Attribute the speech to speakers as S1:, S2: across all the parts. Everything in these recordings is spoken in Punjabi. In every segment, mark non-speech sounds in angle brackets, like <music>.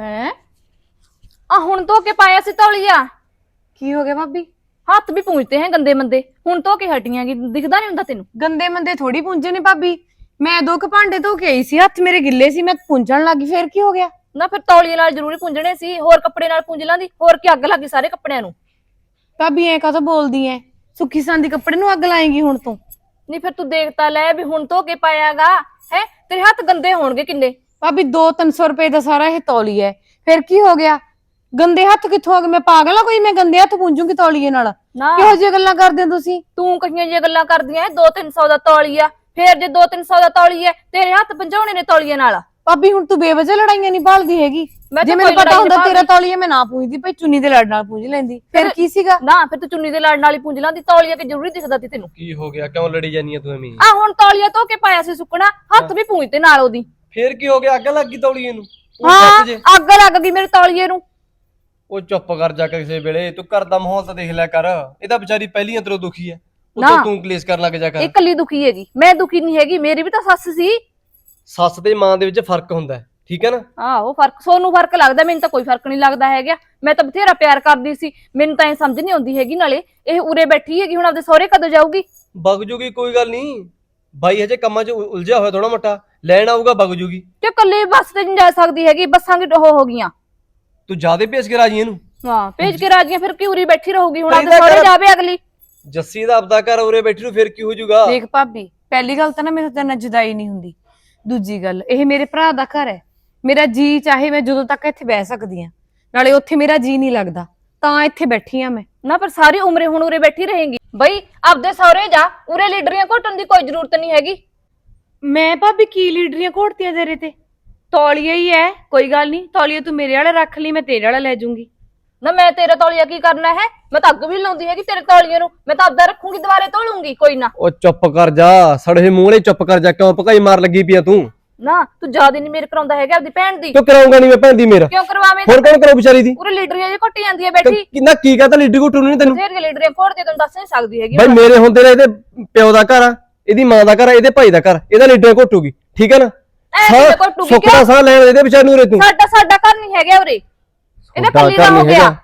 S1: ਹੈ? ਆ ਹੁਣ ਧੋ ਕੇ ਪਾਇਆ ਸੀ ਤੌਲੀਆ।
S2: ਕੀ ਹੋ ਗਿਆ ਭਾਬੀ?
S1: ਹੱਥ ਵੀ ਪੂੰਝਤੇ ਹੈ ਗੰਦੇ ਮੰਦੇ। ਹੁਣ ਧੋ ਕੇ ਹਟੀਆਂ ਗੀ ਦਿਖਦਾ ਨਹੀਂ ਹੁੰਦਾ ਤੈਨੂੰ।
S2: ਗੰਦੇ ਮੰਦੇ ਥੋੜੀ ਪੁੰਜੇ ਨੇ ਭਾਬੀ। ਮੈਂ ਦੋ ਕੁ ਭਾਂਡੇ ਧੋ ਕੇ ਆਈ ਸੀ ਹੱਥ ਮੇਰੇ ਗਿੱਲੇ ਸੀ ਮੈਂ ਪੁੰਝਣ ਲੱਗੀ ਫੇਰ ਕੀ ਹੋ ਗਿਆ?
S1: ਨਾ ਫਿਰ ਤੌਲੀਏ ਨਾਲ ਜ਼ਰੂਰੀ ਪੂੰਝਣੇ ਸੀ ਹੋਰ ਕੱਪੜੇ ਨਾਲ ਪੂੰਝ ਲਾਂਦੀ ਹੋਰ ਕੀ ਅੱਗ ਲੱਗੀ ਸਾਰੇ ਕੱਪੜਿਆਂ ਨੂੰ।
S2: ਭਾਬੀ ਐ ਕਾਹਤੋਂ ਬੋਲਦੀ ਐ? ਸੁੱਖੀ ਸੰਦੀ ਕੱਪੜੇ ਨੂੰ ਅੱਗ ਲਾਏਗੀ ਹੁਣ ਤੂੰ।
S1: ਨਹੀਂ ਫਿਰ ਤੂੰ ਦੇਖਤਾ ਲੈ ਵੀ ਹੁਣ ਧੋ ਕੇ ਪਾਇਆਗਾ ਹੈ? ਤੇਰੇ ਹੱਥ ਗੰਦੇ ਹੋਣਗੇ ਕਿੰਨੇ?
S2: ਭਾਬੀ 2-300 ਰੁਪਏ ਦਾ ਸਾਰਾ ਇਹ ਤੌਲੀ ਐ ਫਿਰ ਕੀ ਹੋ ਗਿਆ? ਗੰਦੇ ਹੱਥ ਕਿੱਥੋਂ ਆ ਗਏ? ਮੈਂ ਪਾਗਲ ਆ ਕੋਈ? ਮੈਂ ਗੰਦੇ ਹੱਥ ਪੂੰਝੂਗੀ ਤੌਲੀਏ ਨਾਲ।
S1: ਨਾ।
S2: ਕਿਹੋ ਜਿਹੀਆਂ ਗੱਲਾਂ ਕਰਦੇ ਹੋ ਤੁਸੀਂ?
S1: ਤੂੰ ਕਹੀਆਂ ਜਿਹੀਆਂ ਗੱਲਾਂ ਕਰਦੀਆਂ 2-300 ਦਾ ਤੌਲੀਆ ਫਿਰ ਜੇ 2-300 ਦਾ ਤੌਲੀਆ ਤੇਰੇ ਹੱਥ ਪੰਜਾਉਣੇ ਨੇ ਤੌਲੀਏ ਨਾਲ।
S2: ਭਾਬੀ ਹੁਣ ਤੂੰ ਬੇਵਜ੍ਹਾ ਲੜਾਈਆਂ ਨਹੀਂ ਭਾਲਦੀ ਹੈਗੀ।
S1: ਮੈਂ
S2: ਜੇ
S1: ਤਾਂ
S2: ਮੈਨੂੰ
S1: ਕੋਈ
S2: ਪਤਾ
S1: ਲੜਾਈ
S2: ਹੁੰਦਾ ਤੇਰਾ ਤੌਲੀਆ ਮੈਂ ਨਾ ਪੂੰਝਦੀ। ਭਾਈ ਚੁੰਨੀ ਦੇ ਲੜ ਨਾਲ ਪੂੰਝ ਲੈਂਦੀ। ਫਿਰ ਕੀ ਸੀਗਾ?
S1: ਨਾ ਫਿਰ ਤੂੰ ਚੁੰਨੀ ਦੇ ਲੜ ਨਾਲ ਹੀ ਪੂੰਝ ਲਾਂਦੀ। ਤੌਲੀਆ ਕਿ ਜ਼ਰੂਰੀ ਦਿਖਦਾ ਤੀ ਤੈਨੂੰ?
S3: ਕੀ ਹੋ ਗਿਆ? ਕਿਉਂ ਲੜੀ ਜਾਨੀ ਆ ਤੂੰ ਐਵੇਂ?
S1: ਆ ਹੁਣ ਤੌਲੀਆ ਧੋ ਕੇ ਪਾਇਆ ਸੀ ਸੁੱਕਣਾ। ਹੱਥ ਵੀ ਪੂੰਝਤੇ ਨਾਲ ਉਹਦੀ।
S3: ਫੇਰ ਕੀ ਹੋ ਗਿਆ? ਅੱਗ ਲੱਗੀ ਤੌਲੀਏ ਨੂੰ। ਉਹ
S1: ਹਾਂ
S3: ਜੇ।
S1: ਅੱਗ ਲੱਗ ਗਈ ਮੇਰੇ ਤੌਲੀਏ ਨੂੰ।
S3: ਉਹ ਚੁੱਪ ਕਰ ਜਾ ਕਿਸੇ ਵੇਲੇ। ਤੂੰ ਘਰ ਦਾ ਮਾਹੌਲ ਤਾਂ ਦੇਖ ਲਿਆ ਕਰ। ਇਹ ਤਾਂ ਵਿਚਾਰੀ ਪਹਿਲੀਆਂ ਤਰ੍ਹਾਂ ਦੁਖੀ ਐ। ਉਹ
S1: ਨਾ।
S3: ਤੂੰ ਕਲੇਸ਼ ਕਰਨ ਲੱਗ ਜਾ ਕਰ।
S1: ਕੱਲੀ ਦੁਖੀ ਹੈਗੀ। ਮੈਂ ਦੁਖੀ ਨਹੀਂ ਹੈਗੀ। ਮੇਰੀ ਵੀ ਤਾਂ ਸੱਸ ਸੀ।
S3: ਸੱਸ ਤੇ ਮਾਂ ਦੇ ਵਿੱਚ ਫ਼ਰਕ ਹੁੰਦਾ ਹੈ, ਠੀਕ ਹੈ ਨਾ?
S1: ਆਹੋ ਫ਼ਰਕ। ਸੋਨੂੰ ਫ਼ਰਕ ਲੱਗਦਾ। ਮੈਨੂੰ ਤਾਂ ਕੋਈ ਫ਼ਰਕ ਨਹੀਂ ਲੱਗਦਾ ਹੈਗਾ। ਮੈਂ ਤਾਂ ਬਥੇਰਾ ਪਿਆਰ ਕਰਦੀ ਸੀ। ਮੈਨੂੰ ਤਾਂ ਇਹ ਸਮਝ ਨਹੀਂ ਆਉਂਦੀ ਹੈਗੀ ਨਾਲੇ। ਇਹ ਉਰੇ ਬੈਠੀ ਹੈਗੀ। ਹੁਣ ਆਪਦੇ ਸਹੁਰੇ ਕਦੋਂ ਜਾਊਗੀ?
S3: ਵਗ ਜੂਗੀ ਕੋਈ ਗੱਲ ਨਹੀਂ। ਬਾਈ ਹਜੇ ਕੰਮਾਂ 'ਚ ਉਲਝਿਆ ਹੋਇਆ ਥੋੜਾ ਮੋਟਾ। ਲੈਣ ਆਊਗਾ ਵਗ ਜੂਗੀ।
S1: ਕਿ ਕੱਲੀ ਬੱਸ ਤੇ ਨਹੀਂ ਜਾ ਸਕਦੀ ਹੈਗੀ ਬੱਸਾਂ ਕਿ ਉਹ ਹੋ ਗਈਆਂ।
S3: ਤੂੰ ਜਿਆਦੇ ਭੇਜ ਕੇ ਰਾਜੀ ਇਹਨੂੰ?
S1: ਹਾਂ ਭੇਜ ਕੇ ਰਾਜੀਆਂ ਫਿਰ ਕਿ ਉਰੀ ਬੈਠੀ ਰਹੂਗੀ? ਹੁਣ ਆਪਦੇ ਸਹੁਰੇ ਜਾਵੇ ਅਗਲੀ।
S3: ਜੱਸੀ ਦਾ ਆਪਦਾ ਘਰ ਉਰੇ ਬੈਠੀ ਨੂੰ ਫੇਰ ਕੀ ਹੋ ਜਾਊਗਾ
S2: ਦੇਖ ਭਾਬੀ ਪਹਿਲੀ ਗੱਲ ਤਾਂ ਨਾ ਮੇਰੇ ਤੇ ਨਾ ਜੁਦਾਈ ਨਹੀਂ ਹੁੰਦੀ। ਦੂਜੀ ਗੱਲ ਇਹ ਮੇਰੇ ਭਰਾ ਦਾ ਘਰ ਹੈ। ਮੇਰਾ ਜੀ ਚਾਹੇ ਮੈਂ ਜਦੋਂ ਤੱਕ ਇੱਥੇ ਬਹਿ ਸਕਦੀ ਆ। ਨਾਲੇ ਉੱਥੇ ਮੇਰਾ ਜੀ ਨਹੀਂ ਲੱਗਦਾ। ਤਾਂ ਇੱਥੇ ਬੈਠੀ ਆ ਮੈਂ।
S1: ਨਾ ਪਰ ਸਾਰੀ ਉਮਰੇ ਹੁਣ ਉਰੇ ਬੈਠੀ ਰਹੇਗੀ। ਬਈ ਆਪਦੇ ਸਹੁਰੇ ਜਾ। ਉਰੇ ਲੀਡਰੀਆਂ ਘੋਟਣ ਦੀ ਕੋਈ ਜ਼ਰੂਰਤ ਨਹੀਂ ਹੈਗੀ।
S2: ਮੈਂ ਭਾਬੀ ਕੀ ਲੀਡਰੀਆਂ ਘੋੜਤੀਆਂ ਤੇਰੇ ਤੇ? ਤੌਲੀਆ ਹੀ ਹੈ ਕੋਈ ਗੱਲ ਨਹੀਂ ਤੌਲੀਆ ਤੂੰ ਮੇਰੇ ਵਾਲਾ ਰੱਖ ਲਈ ਮੈਂ ਤੇਰੇ ਵਾਲਾ ਲੈ ਜਾਊਂਗੀ।
S1: ਨਾ ਮੈਂ ਤੇਰਾ ਤੌਲੀਆ ਕੀ ਕਰਨਾ ਹੈ? ਮੈਂ ਤਾਂ ਅੱਗ ਵੀ ਨੀ ਲਾਉਂਦੀ ਹੈਗੀ ਤੇਰੇ ਤੌਲੀਏ ਨੂੰ। ਮੈਂ ਤਾਂ ਆਪਦਾ ਰੱਖੂੰਗੀ ਦੁਬਾਰੇ ਧੋ ਲੂੰਗੀ ਕੋਈ ਨਾ।
S3: ਉਹ ਚੁੱਪ ਕਰ ਜਾ ਸੜੇ ਮੂੰਹਲੇ ਚੁੱਪ ਕਰ ਜਾ ਕਿਉਂ ਭਕਾਈ ਮਾਰ ਲੱਗੀ ਪਿਆ ਤੂੰ?
S1: ਨਾ ਤੂੰ ਜ਼ਿਆਦਾ ਨਹੀਂ ਮੇਰੇ ਕਰਾਉਂਦਾ ਹੈਗਾ ਆਪਦੀ ਭੈਣ ਦੀ।
S3: ਤੂੰ ਕਰਾਉਂਗਾ ਨਹੀਂ ਮੈਂ ਭੈਣ ਦੀ ਮੇਰਾ?
S1: ਕਿਉਂ ਕਰਵਾਵੇਂ
S3: ਹੋਰ ਕੌਣ ਕਰਾਉ ਵਿਚਾਰੀ ਦੀ?
S1: ਉਰੇ ਲੀਡਰੀਆਂ ਜੇ ਘੁੱਟੀ ਜਾਂਦੀ ਹੈ ਬੈਠੀ।
S3: ਕਿੰਨਾ ਕੀ ਕਹਤਾ ਲੀਡਰ ਘੁੱਟੂ ਨਹੀਂ ਤੈਨੂੰ?
S1: ਫੇਰ ਲੀਡਰੀਆਂ ਘੋੜਦੀ ਤੈਨੂੰ ਦੱਸ ਨਹੀਂ ਸਕਦੀ ਹੈਗੀ।
S3: ਬਾਈ ਮੇਰੇ ਹੁੰਦੇ ਨੇ ਇਹਦੇ ਪਿਓ ਦਾ ਘਰ ਆ। ਇਹਦੀ ਮਾਂ ਦਾ ਘਰ ਆ ਇਹਦੇ ਭਾਈ ਦਾ ਘਰ ਇਹਦਾ ਲੀਡਰ ਘੁੱਟੂਗੀ ਠੀਕ ਹੈ ਨਾ?
S1: ਐ
S3: ਸੁੱਖ ਦਾ ਸਾਹ ਲੈਣ ਇਹਦੇ ਵਿਚਾਰ ਨੂੰ ਰੇ ਤੂੰ?
S1: ਸਾਡਾ ਸਾਡਾ ਘਰ ਨਹੀਂ ਹੈਗਾ ਉਰੇ। ਇਹਦਾ
S3: ਤੁਹਾਡਾ
S1: ਕੱਲੀ ਦਾ ਹੋ ਗਿਆ।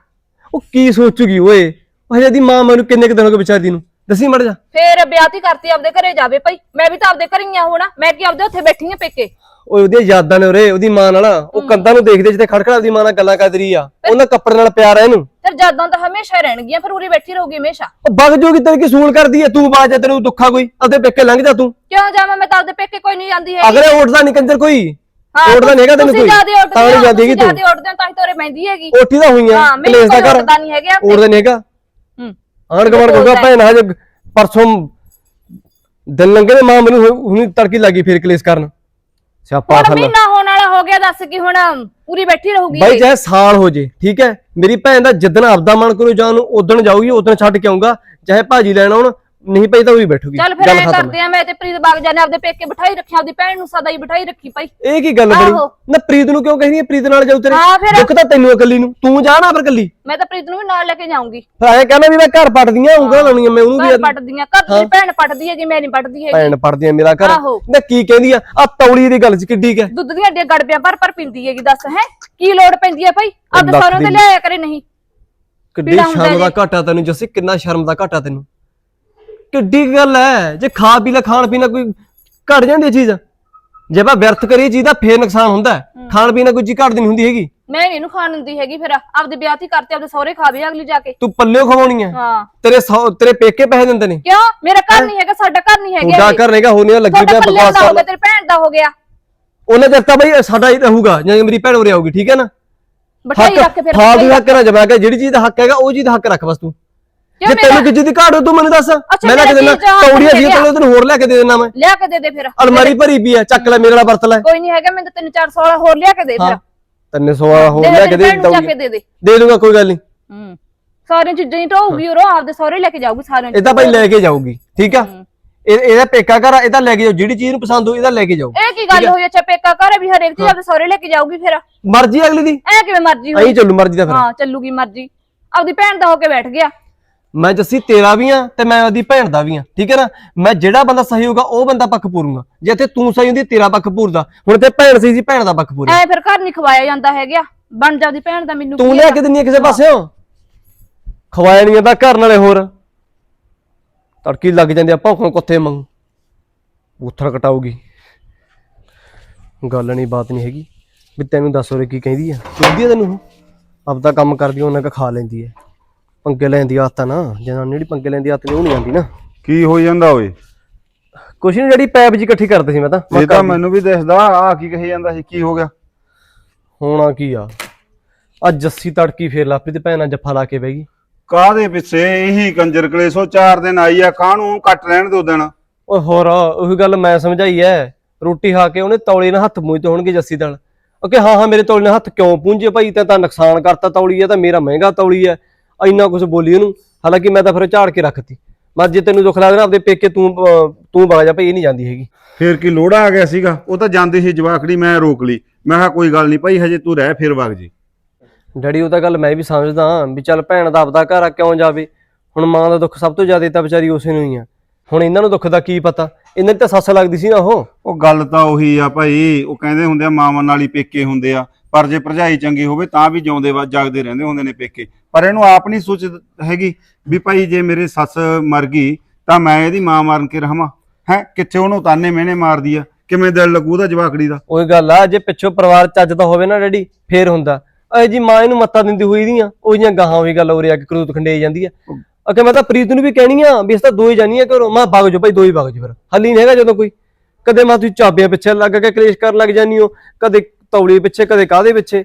S3: ਉਹ ਕੀ ਸੋਚੂਗੀ ਓਏ? ਉਹ ਹਜੇ ਦੀ ਮਾਂ ਮੈਨੂੰ ਕਿੰਨੇ ਕੁ ਦਿਨ ਹੋ ਗਏ ਵਿਚਾਰੀ ਨੂੰ? ਦੱਸੀ ਮੜ ਜਾ।
S1: ਫੇਰ ਵਿਆਹਤੀ ਕਰਤੀ ਆਪਦੇ ਘਰੇ ਜਾਵੇ ਭਾਈ। ਮੈਂ ਵੀ ਤਾਂ ਆਪਦੇ ਘਰੇ ਹੀ ਆ ਹੋਣਾ। ਮੈਂ ਕੀ ਆਪਦੇ ਉੱਥੇ ਬੈਠੀ ਆ ਪੇਕੇ?
S3: ਓਏ ਉਹਦੀਆਂ ਯਾਦਾਂ ਨੇ ਉਰੇ ਉਹਦੀ ਮਾਂ ਨਾਲ। ਉਹ ਕੰਧਾਂ ਨੂੰ ਦੇਖਦੇ ਜਿੱਥੇ ਖੜਖੜਾ ਉਹਦੀ ਮਾਂ ਨਾਲ ਗੱਲਾਂ ਕਰਦੀ ਰਹੀ ਆ। ਉਹਨਾਂ ਕੱਪੜੇ ਨਾਲ ਪਿਆਰ ਆ ਇਹਨੂੰ।
S1: ਫਿਰ ਜਾਦਾਂ ਤਾਂ ਹਮੇਸ਼ਾ ਰਹਿਣਗੀਆਂ ਫਿਰ ਉਰੇ ਬੈਠੀ ਰਹੂਗੀ ਹਮੇਸ਼ਾ।
S3: ਉਹ ਬਗ ਜੂਗੀ ਤੇਰੇ ਕੀ ਸੂਲ ਕਰਦੀ ਐ? ਤੂੰ ਬਾਜ ਤੈਨੂੰ ਦੁੱਖਾ ਕੋਈ? ਅੱਧੇ ਪੇਕੇ ਲੰਘ ਜਾ ਤੂੰ।
S1: ਕਿਉਂ ਜਾਵਾਂ? ਮੈਂ ਤਾਂ ਆਪਦੇ ਪੇਕੇ ਕੋਈ ਨਹੀਂ ਜਾਂਦੀ ਹੈਗੀ।
S3: ਅਗਲੇ ਉੱਠਦਾ ਨਹੀਂ ਕੰਜਰ ਕੋਈ?
S1: ਹਾਂ,
S3: ਉੱਠਦਾ ਨਹੀਂ ਹੈਗਾ ਤੈਨੂੰ
S1: ਤੁਸੀਂ
S3: ਕੋਈ?
S1: ਜ਼ਿਆਦੇ ਉੱਠਦੇ ਹੋ,
S3: ਜਾਂਦੀ ਹੈਗੀ
S1: ਤੁਸੀਂ
S3: ਤੂੰ।
S1: ਜ਼ਿਆਦੇ ਉੱਠਦੇ ਹੋ ਤਾਂ ਹੀ ਤੋਰੇ ਮਹਿੰਦੀ ਹੈਗੀ।
S3: ਕੋਠੀ ਤਾਂ ਹੋਈਆਂ
S1: ਹਾਂ ਮੈਨੂੰ
S3: ਕਲੇਸ਼ ਦਾ
S1: ਕੋਈ
S3: ਘਰ
S1: ਉੱਠਦਾ ਨਹੀਂ ਹੈਗਾ
S3: ਉੱਠਦਾ ਨਹੀਂ ਹੈਗਾ?
S1: ਹੂੰ।
S3: ਆਣ ਕਮਾਣ ਕੋਗਾ ਭੈਣ ਹਜੇ ਪਰਸੋਂ ਦਿਨ ਲੰਘੇ ਮਾਂ ਮੈਨੂੰ ਹੁਣੀ ਤੜਕੀ ਲੱਗੀ ਫੇਰ ਕਲੇਸ਼ ਕਰਨ। ਸਿਆਪਾ
S1: ਹੁਣ
S3: ਥੱਲਾ।
S1: ਮਹੀਨਾ ਹੋ ਗਿਆ ਦੱਸ ਕਿ ਹੁਣ ਪੂਰੀ ਬੈਠੀ ਰਹੂਗੀ
S3: ਬਾਈ। ਚਾਹੇ ਸਾਲ ਹੋ ਜੇ ਠੀਕ ਹੈ ਮੇਰੀ ਭੈਣ ਦਾ ਜਿੱਦਣ ਆਪਦਾ ਮਨ ਕਰੂ ਜਾਣ ਨੂੰ ਉਦਣ ਜਾਊਗੀ ਉਦਣ ਛੱਡ ਕੇ ਆਉਂਗਾ ਚਾਹੇ ਭਾਜੀ ਲੈਣ ਆਉਣ ਨਹੀਂ ਪਈ ਤਾਂ ਉਹੀ ਬੈਠੂਗੀ।
S1: ਚੱਲ ਫਿਰ ਐ ਕਰਦੇ ਆ ਮੈਂ ਤੇ ਪ੍ਰੀਤ ਬਾਗ ਜਾਨੇ ਆਪਦੇ ਪੇਕੇ ਬਿਠਾਈ ਰੱਖਿਆ ਆਪਦੀ ਭੈਣ ਨੂੰ ਸਦਾ ਹੀ ਬਿਠਾਈ ਰੱਖੀ ਭਾਈ।
S3: ਇਹ ਕੀ ਗੱਲ ਬਣੀ। ਨਾ ਪ੍ਰੀਤ ਨੂੰ ਕਿਉਂ ਕਹਿੰਦੀ ਹੈ? ਪ੍ਰੀਤ ਨਾਲ ਜਾਊ ਤੇਰੇ।
S1: ਹਾਂ
S3: ਦੁੱਖ ਤਾਂ ਤੈਨੂੰ ਇਕੱਲੀ ਨੂੰ। ਤੂੰ ਜਾ ਨਾ ਫਿਰ ਇਕੱਲੀ
S1: ਮੈਂ ਤਾਂ ਪ੍ਰੀਤ ਨੂੰ ਵੀ ਨਾਲ ਲੈ ਕੇ ਜਾਊਂਗੀ।
S3: ਫਿਰ ਐਂ ਕਹਿੰਦਾ ਵੀ ਮੈਂ ਘਰ ਪਟਦੀਆਂ ਉਂਗਲਾਂ ਲਾਉਣੀਆਂ ਮੈਂ ਉਹਨੂੰ
S1: ਘਰ
S3: ਵੀ
S1: ਪੱਟਦੀਆਂ ਘਰ ਦੀ ਭੈਣ ਪੱਟਦੀ ਹੈਗੀ ਮੈਂ ਨਹੀਂ ਪੱਟਦੀ ਹੈਗੀ।
S3: ਭੈਣ ਪੜਦੀ ਮੇਰਾ ਘਰ। ਨਾ ਕੀ ਕਹਿੰਦੀ ਆ? ਆ ਤੌਲੀ ਦੀ ਗੱਲ ਚ ਕਿੱਡੀ ਕੁ ਹੈ।
S1: ਦੁੱਧ ਦੀਆਂ ਏਡੀਆਂ ਗੜਬੀਆਂ ਭਰ ਭਰ ਪੀਂਦੀ ਹੈਗੀ ਦੱਸ ਹੈ? ਕੀ ਲੋੜ ਪੈਂਦੀ ਹੈ ਭਾਈ?
S3: ਲੱਖ
S1: ਸਹੁਰੇ ਤੇ। ਲਿਆਇਆ ਕਰੇ ਨਹੀਂ।
S3: ਕਿੱਡੀ ਸ਼ਰਮ ਦਾ
S1: ਜੀ।
S3: ਘਾਟਾ ਤੈਨੂੰ ਜੱਸੀ ਕਿੰਨਾ ਸ਼ਰਮ ਦਾ ਘਾਟਾ ਤੈਨੂੰ। ਕਿੱਡੀ ਕੁ ਗੱਲ ਹੈ। ਜੇ ਖਾ ਪੀ ਲੈ ਖਾਣ ਪੀਣਾ ਕੋਈ ਘਟ ਜਾਂਦੀ ਹੈ ਚੀਜ਼। ਜੇ ਆਪਾਂ ਵਿਅਰਥ ਕਰੀਏ ਚੀਜ਼ ਦਾ ਫੇਰ ਨੁਕਸਾਨ ਹੁੰਦਾ ਹੈ। ਖਾਣ ਪੀਣਾ ਕੋਈ ਚੀਜ਼ ਘਟਦੀ ਨਹੀਂ ਹੁੰਦੀ ਹੈਗੀ।
S1: ਮੈਂ ਨੀ ਇਹਨੂੰ ਖਾਣ ਦਿੰਦੀ ਹੈਗੀ ਫਿਰ ਆਪਦੇ ਵਿਆਹ ਤੇ ਕਰਤੇ ਆਪਦੇ ਸਹੁਰੇ ਖਾਵੇ ਅਗਲੀ ਜਾ ਕੇ।
S3: ਤੂੰ ਪੱਲਿਓ ਖਵਾਉਣੀ ਹੈ।
S1: ਹਾਂ।
S3: ਤੇਰੇ ਸੌ- ਤੇਰੇ ਪੇਕੇ ਪੈਸੇ ਦਿੰਦੇ ਨੇ।
S1: ਕਿਉਂ? ਮੇਰਾ ਘਰ ਨਹੀਂ ਹੈਗਾ ਸਾਡਾ ਘਰ ਨਹੀਂ ਹੈਗਾ
S3: ਤੁਹਾਡਾ। ਘਰ ਨਹੀਂਗਾ ਹੋਣੀਆਂ ਲੱਗੀ
S1: ਤੁਹਾਡਾ
S3: ਪਿਆ ਬਕਵਾਸ
S1: ਦਾ ਹੋ ਗਿਆ
S3: ਕਰਨ
S1: ਤੇਰੀ ਭੈਣ ਦਾ ਹੋ ਗਿਆ।
S3: ਉਹਨੇ ਦਿੱਤਾ ਬਈ ਸਾਡਾ ਹੀ ਰਹੂਗਾ ਜਾਂ ਮੇਰੀ ਭੈਣ ਉਰੇ ਆਊਗੀ ਠੀਕ ਹੈ ਨਾ?
S1: ਬਿਠਾਈ ਰੱਖ ਫਿਰ
S3: ਫਾਲਤੂ
S1: ਬਿਠਾਈ
S3: ਹੱਕ ਨਾ ਜਮਾ ਕੇ ਜਿਹੜੀ ਚੀਜ਼ ਦਾ ਹੱਕ ਹੈਗਾ ਉਹ ਚੀਜ਼ ਦਾ ਹੱਕ ਰੱਖ ਬਸ ਤੂੰ। ਜੇ ਤੈਨੂੰ ਕਿਸੇ ਦੀ ਘਾਟ ਹੋ ਤੂੰ ਮੈਨੂੰ ਦੱਸ। ਮੈਂ ਲੈ ਕੇ ਦੇਣਾ। ਤੌੜੀਆਂ
S1: ਲਿਆ।
S3: ਤੈਨੂੰ ਤੈਨੂੰ ਹੋਰ ਲੈ ਕੇ ਦੇ ਦੇਣਾ ਮੈਂ।
S1: ਲਿਆ ਕੇ ਦੇ ਦੇ ਫਿਰ।
S3: ਅਲਮਾਰੀ ਭਰੀ ਪਈ ਆ ਚੱਕ ਲੈ ਮੇਰੇ ਵਾਲਾ ਵਰਤ ਲੈ।
S1: ਕੋਈ ਨਹੀਂ ਹੈਗਾ ਮੈਨੂੰ ਤਾਂ 3-400 ਵਾਲਾ ਹੋਰ ਲਿਆ ਕੇ ਦੇ ਫਿਰ।
S3: ਤੈਨੂੰ ਸੋਆ ਹੋਰ
S1: ਦੇ
S3: ਲੈ ਕੇ
S1: ਦੇ
S3: ਦੇ। ਦੂੰਗਾ ਕੋਈ ਗੱਲ ਨਹੀਂ
S1: ਹੂੰ। ਸਾਰੀਆਂ ਚੀਜ਼ਾਂ ਹੀ ਢੋਊਗੀ ਉਹ ਆਪਦੇ ਸਹੁਰੇ ਲੈ ਕੇ ਜਾਊਗੀ ਸਾਰੀਆਂ
S3: ਇਹ ਤਾਂ ਭਾਈ ਲੈ ਕੇ ਜਾਊਗੀ ਠੀਕ ਆ? ਇਹ ਇਹਦਾ ਪੇਕਾ ਘਰ ਇਹਦਾ ਲੈ ਕੇ ਜਾਓ ਜਿਹੜੀ ਚੀਜ਼ ਨੂੰ ਪਸੰਦ ਹੋ ਇਹਦਾ ਲੈ ਕੇ ਜਾਓ
S1: ਇਹ ਕੀ ਗੱਲ ਹੋਈ ਅੱਛਾ ਪੇਕਾ ਘਰ ਵੀ ਹਰੇਕ ਚੀਜ਼ ਆਪਦੇ ਸਹੁਰੇ ਲੈ ਕੇ ਜਾਊਗੀ ਫਿਰ?
S3: ਮਰਜ਼ੀ ਅਗਲੀ ਦੀ।
S1: ਐ ਕਿਵੇਂ ਮਰਜ਼ੀ ਹੋਈ?
S3: ਐਂ ਚੱਲੂ ਮਰਜ਼ੀ ਦਾ ਫਿਰ।
S1: ਹਾਂ ਚੱਲੂਗੀ ਮਰਜ਼ੀ। ਆਪਦੀ ਭੈਣ ਦਾ ਹੋ ਕੇ ਬੈਠ ਗਿਆ।
S3: ਮੈਂ ਜੱਸੀ ਤੇਰਾ ਵੀ ਆ ਤੇ ਮੈਂ ਉਹਦੀ ਭੈਣ ਦਾ ਵੀ ਆ ਠੀਕ ਹੈ ਨਾ? ਮੈਂ ਜਿਹੜਾ ਬੰਦਾ ਸਹੀ ਹੋਊਗਾ ਉਹ ਬੰਦਾ ਪੱਖ ਪੂਰੂੰਗਾ। ਜੇ ਇੱਥੇ ਤੂੰ ਸਹੀ ਹੁੰਦੀ ਤੇਰਾ ਪੱਖ ਪੂਰਦਾ। ਹੁਣ ਤੇ ਭੈਣ ਸਹੀ ਸੀ ਭੈਣ ਦਾ ਪੱਖ ਪੂਰੇ
S1: ਐ ਫਿਰ ਘਰ ਨਹੀਂ ਖਵਾਇਆ ਜਾਂਦਾ ਹੈਗਾ। ਬਣ ਜਾਦੀ ਭੈਣ ਦਾ ਮੈਨੂੰ
S3: ਤੂੰ
S1: ਕੀ
S3: ਲਿਆ? ਕੇ ਦਿੰਨੀ ਆ ਕਿਸੇ ਪਾਸਿਓਂ? ਖਵਾਇਆ ਨਹੀਂ ਤਾਂ ਘਰ ਨਾਲੇ ਹੋਰ। ਤੜਕੀ ਲੱਗ ਜਾਂਦੀ ਆ ਭੌਂਕਣ ਕੁੱਤੇ ਮੰਗ ਉਥਰ ਕਟਾਊਗੀ। ਗੱਲ ਨਹੀਂ ਬਾਤ ਨਹੀਂ ਹੈਗੀ। ਵੀ ਤੈਨੂੰ ਦੱਸ ਉਰੇ ਕੀ ਕਹਿੰਦੀ ਆ? ਕਹਿੰਦੀ ਆ ਤੈਨੂੰ ਆਪਦਾ ਕੰਮ ਕਰਦੀ ਆ, ਉਹਨਾਂ ਕਾ ਖਾ ਲੈਂਦੀ ਐ ਪੰਗੇ ਲੈਣ ਦੀ ਆਦਤ ਆ ਨਾ। ਜਨਾਨੀ ਜਿਹੜੀ ਪੰਗੇ ਲੈਣ ਦੀ ਆਦਤ ਨਹੀਂ ਉਹ ਨਹੀਂ ਨਾ।
S4: ਕੀ ਹੋ ਜਾਂਦਾ ਓਏ?
S3: ਕੁਛ ਨਹੀਂ ਜਿਹੜੀ ਪੈਪ ਜੀ ਇਕੱਠੀ ਕਰਦੇ ਸੀ ਮੈਂ ਤਾਂ
S4: ਇਹ ਤਾਂ। ਮੈਨੂੰ ਵੀ ਦਿਸਦਾ ਆ ਕੀ ਕਹੀ ਜਾਂਦਾ ਸੀ ਕੀ ਹੋ ਗਿਆ?
S3: ਹੋਣਾ ਕੀ ਆ? ਆ ਜੱਸੀ ਤੜਕੀ ਫੇਰ ਲਾਪਰੀ ਤੇ ਭੈਣਾਂ ਜੱਫਾ ਲਾ ਕੇ ਬਹਿ ਗਈ।
S4: ਕਾਹਦੇ ਪਿੱਛੇ? ਇਹੀ ਕੰਜਰ ਕਲੇਸੋ ਚਾਰ ਦਿਨ ਆਈ ਆ ਕਾਹਨੂੰ ਕੱਟ ਲੈਣ ਦੋ ਦਿਨ?
S3: ਓਏ ਹੋਰ ਉਹੀ ਗੱਲ ਮੈਂ ਸਮਝਾਈ ਐ। ਰੋਟੀ ਖਾ ਕੇ ਉਹਨੇ ਤੌਲੀ ਨਾਲ ਹੱਥ ਮੂੰਹ ਤੇ ਹੋਣਗੇ ਜੱਸੀ ਦਲ ਓਕੇ ਹਾਂ ਹਾਂ ਮੇਰੇ ਤੌਲੀ ਨਾਲ ਹੱਥ ਕਿਉਂ ਪੂੰਝੇ ਭਾਈ? ਤੇ ਤਾਂ ਨੁਕਸਾਨ ਕਰਤਾ ਤੌਲੀ ਐ ਤਾਂ ਮੇਰਾ ਮਹਿੰਗਾ ਤੌਲੀ ਐ। ਇੰਨਾ ਕੁਝ ਬੋਲੀ ਉਹਨੂੰ। ਹਾਲਾਂਕਿ ਮੈਂ ਤਾਂ ਫਿਰ ਝਾੜ ਕੇ ਰੱਖਤੀ। ਮੈਂ ਜੇ ਤੈਨੂੰ ਦੁੱਖ ਲੱਗਦਾ ਆਪਦੇ ਪੇਕੇ ਤੂੰ ਤੂੰ ਵਗ ਜਾ ਭਾਈ ਇਹ ਨਹੀਂ ਜਾਂਦੀ ਹੈਗੀ।
S4: ਫੇਰ ਕੀ ਲੋੜਾ ਆ ਗਿਆ ਸੀਗਾ? ਉਹ ਤਾਂ ਜਾਂਦੀ ਸੀ ਜਵਾਕੜੀ ਮੈਂ ਰੋਕ ਲਈ। ਮੈਂ ਕਿਹਾ ਕੋਈ ਗੱਲ ਨਹੀਂ ਭਾਈ ਹਜੇ ਤੂੰ ਰਹਿ ਫਿਰ ਵਗ ਜੀ।
S3: ਡੈਡੀ ਉਹ ਤਾਂ ਗੱਲ ਮੈਂ ਵੀ ਸਮਝਦਾ ਵੀ ਚੱਲ ਭੈਣ ਦਾ ਆਪਦਾ ਘਰ ਆ ਕਿਉਂ ਜਾਵੇ? ਹੁਣ ਮਾਂ ਦਾ ਦੁੱਖ ਸਭ ਤੋਂ ਜ਼ਿਆਦਾ ਤਾਂ ਵਿਚਾਰੀ ਉਸੇ ਨੂੰ ਹੀ ਆ। ਹੁਣ ਇਹਨਾਂ ਨੂੰ ਦੁੱਖ ਦਾ ਕੀ ਪਤਾ? ਇਹਨਾਂ ਦੀ ਤਾਂ ਸੱਸ ਲੱਗਦੀ ਸੀ ਨਾ ਉਹ।
S4: ਉਹ ਗੱਲ ਤਾਂ ਉਹੀ ਆ ਭਾਈ ਉਹ ਕਹਿੰਦੇ ਹੁੰਦੇ ਆ ਮਾਵਾਂ ਨਾਲ ਹੀ ਪੇਕੇ ਹੁੰਦੇ ਆ। ਪਰ ਜੇ ਭਰਜਾਈ ਚੰਗੀ ਹੋਵੇ ਤਾਂ ਵੀ ਜਿਉਂਦੇ ਵਾ ਜਾਗਦੇ ਰਹਿੰਦੇ ਹੁੰਦੇ ਨੇ ਪੇਕੇ। ਪਰ ਇਹਨੂੰ ਆਪ ਨਹੀਂ ਸੋਚ ਹੈਗੀ ਵੀ ਭਾਈ ਜੇ ਮੇਰੇ ਸੱਸ ਮਰ ਗਈ ਤਾਂ ਮੈਂ ਇਹਦੀ ਮਾਂ ਮਾਰਨ ਕੇ ਰਹਾਵਾਂ ਹੈ ਕਿੱਥੇ ਉਹਨੂੰ ਤਾਨੇ ਮਿਹਣੇ ਮਾਰਦੀ ਆ? ਕਿਵੇਂ ਦਿਲ ਲੱਗੂ ਉਹਦਾ ਜਵਾਕੜੀ ਦਾ?
S3: ਉਹੀ ਗੱਲ ਆ ਜੇ ਪਿੱਛੋਂ ਪਰਿਵਾਰ ਚੱਜਦਾ ਹੋਵੇ ਨਾ ਡੈਡੀ ਫੇਰ ਹੁੰਦਾ। ਅਏ ਜੀ ਮਾਂ ਇਹਨੂੰ ਮੱਤਾ ਦਿੰਦੀ ਹੋਈ ਦੀਆਂ ਉਹਦੀਆਂ ਗਾਹਾਂ ਉਹੀ ਗੱਲ ਉਰੇ ਆ ਕੇ ਕਰੂਤ ਖੰਡੇ ਜਾਂਦੀ ਆ। ਅਕੇ ਮੈਂ ਤਾਂ ਪ੍ਰੀਤ ਨੂੰ ਵੀ ਕਹਿਣੀ ਆ ਵੀ ਇਸ ਤਾਂ ਦੋ ਹੀ ਜਾਨੀਆਂ ਘਰੋਂ। ਮੈਂ ਵਗ ਜਾ ਭਾਈ ਦੋ ਹੀ ਵਗ ਜਾ ਫਿਰ। ਹੱਲੀ ਨਹੀਂ ਹੈਗਾ ਜਦੋਂ ਕੋਈ। ਕਦੇ ਮੈਂ ਤੁਸੀਂ ਚਾਬੀਆਂ ਪਿੱਛੇ ਲੱਗ ਕੇ ਕਲੇਸ਼ ਕਰਨ ਲੱਗ ਜਾਨੀ ਹੋ ਕਦੇ ਤੌਲੀ ਪਿੱਛੇ ਕਦੇ ਕਾਦੇ ਪਿੱਛੇ।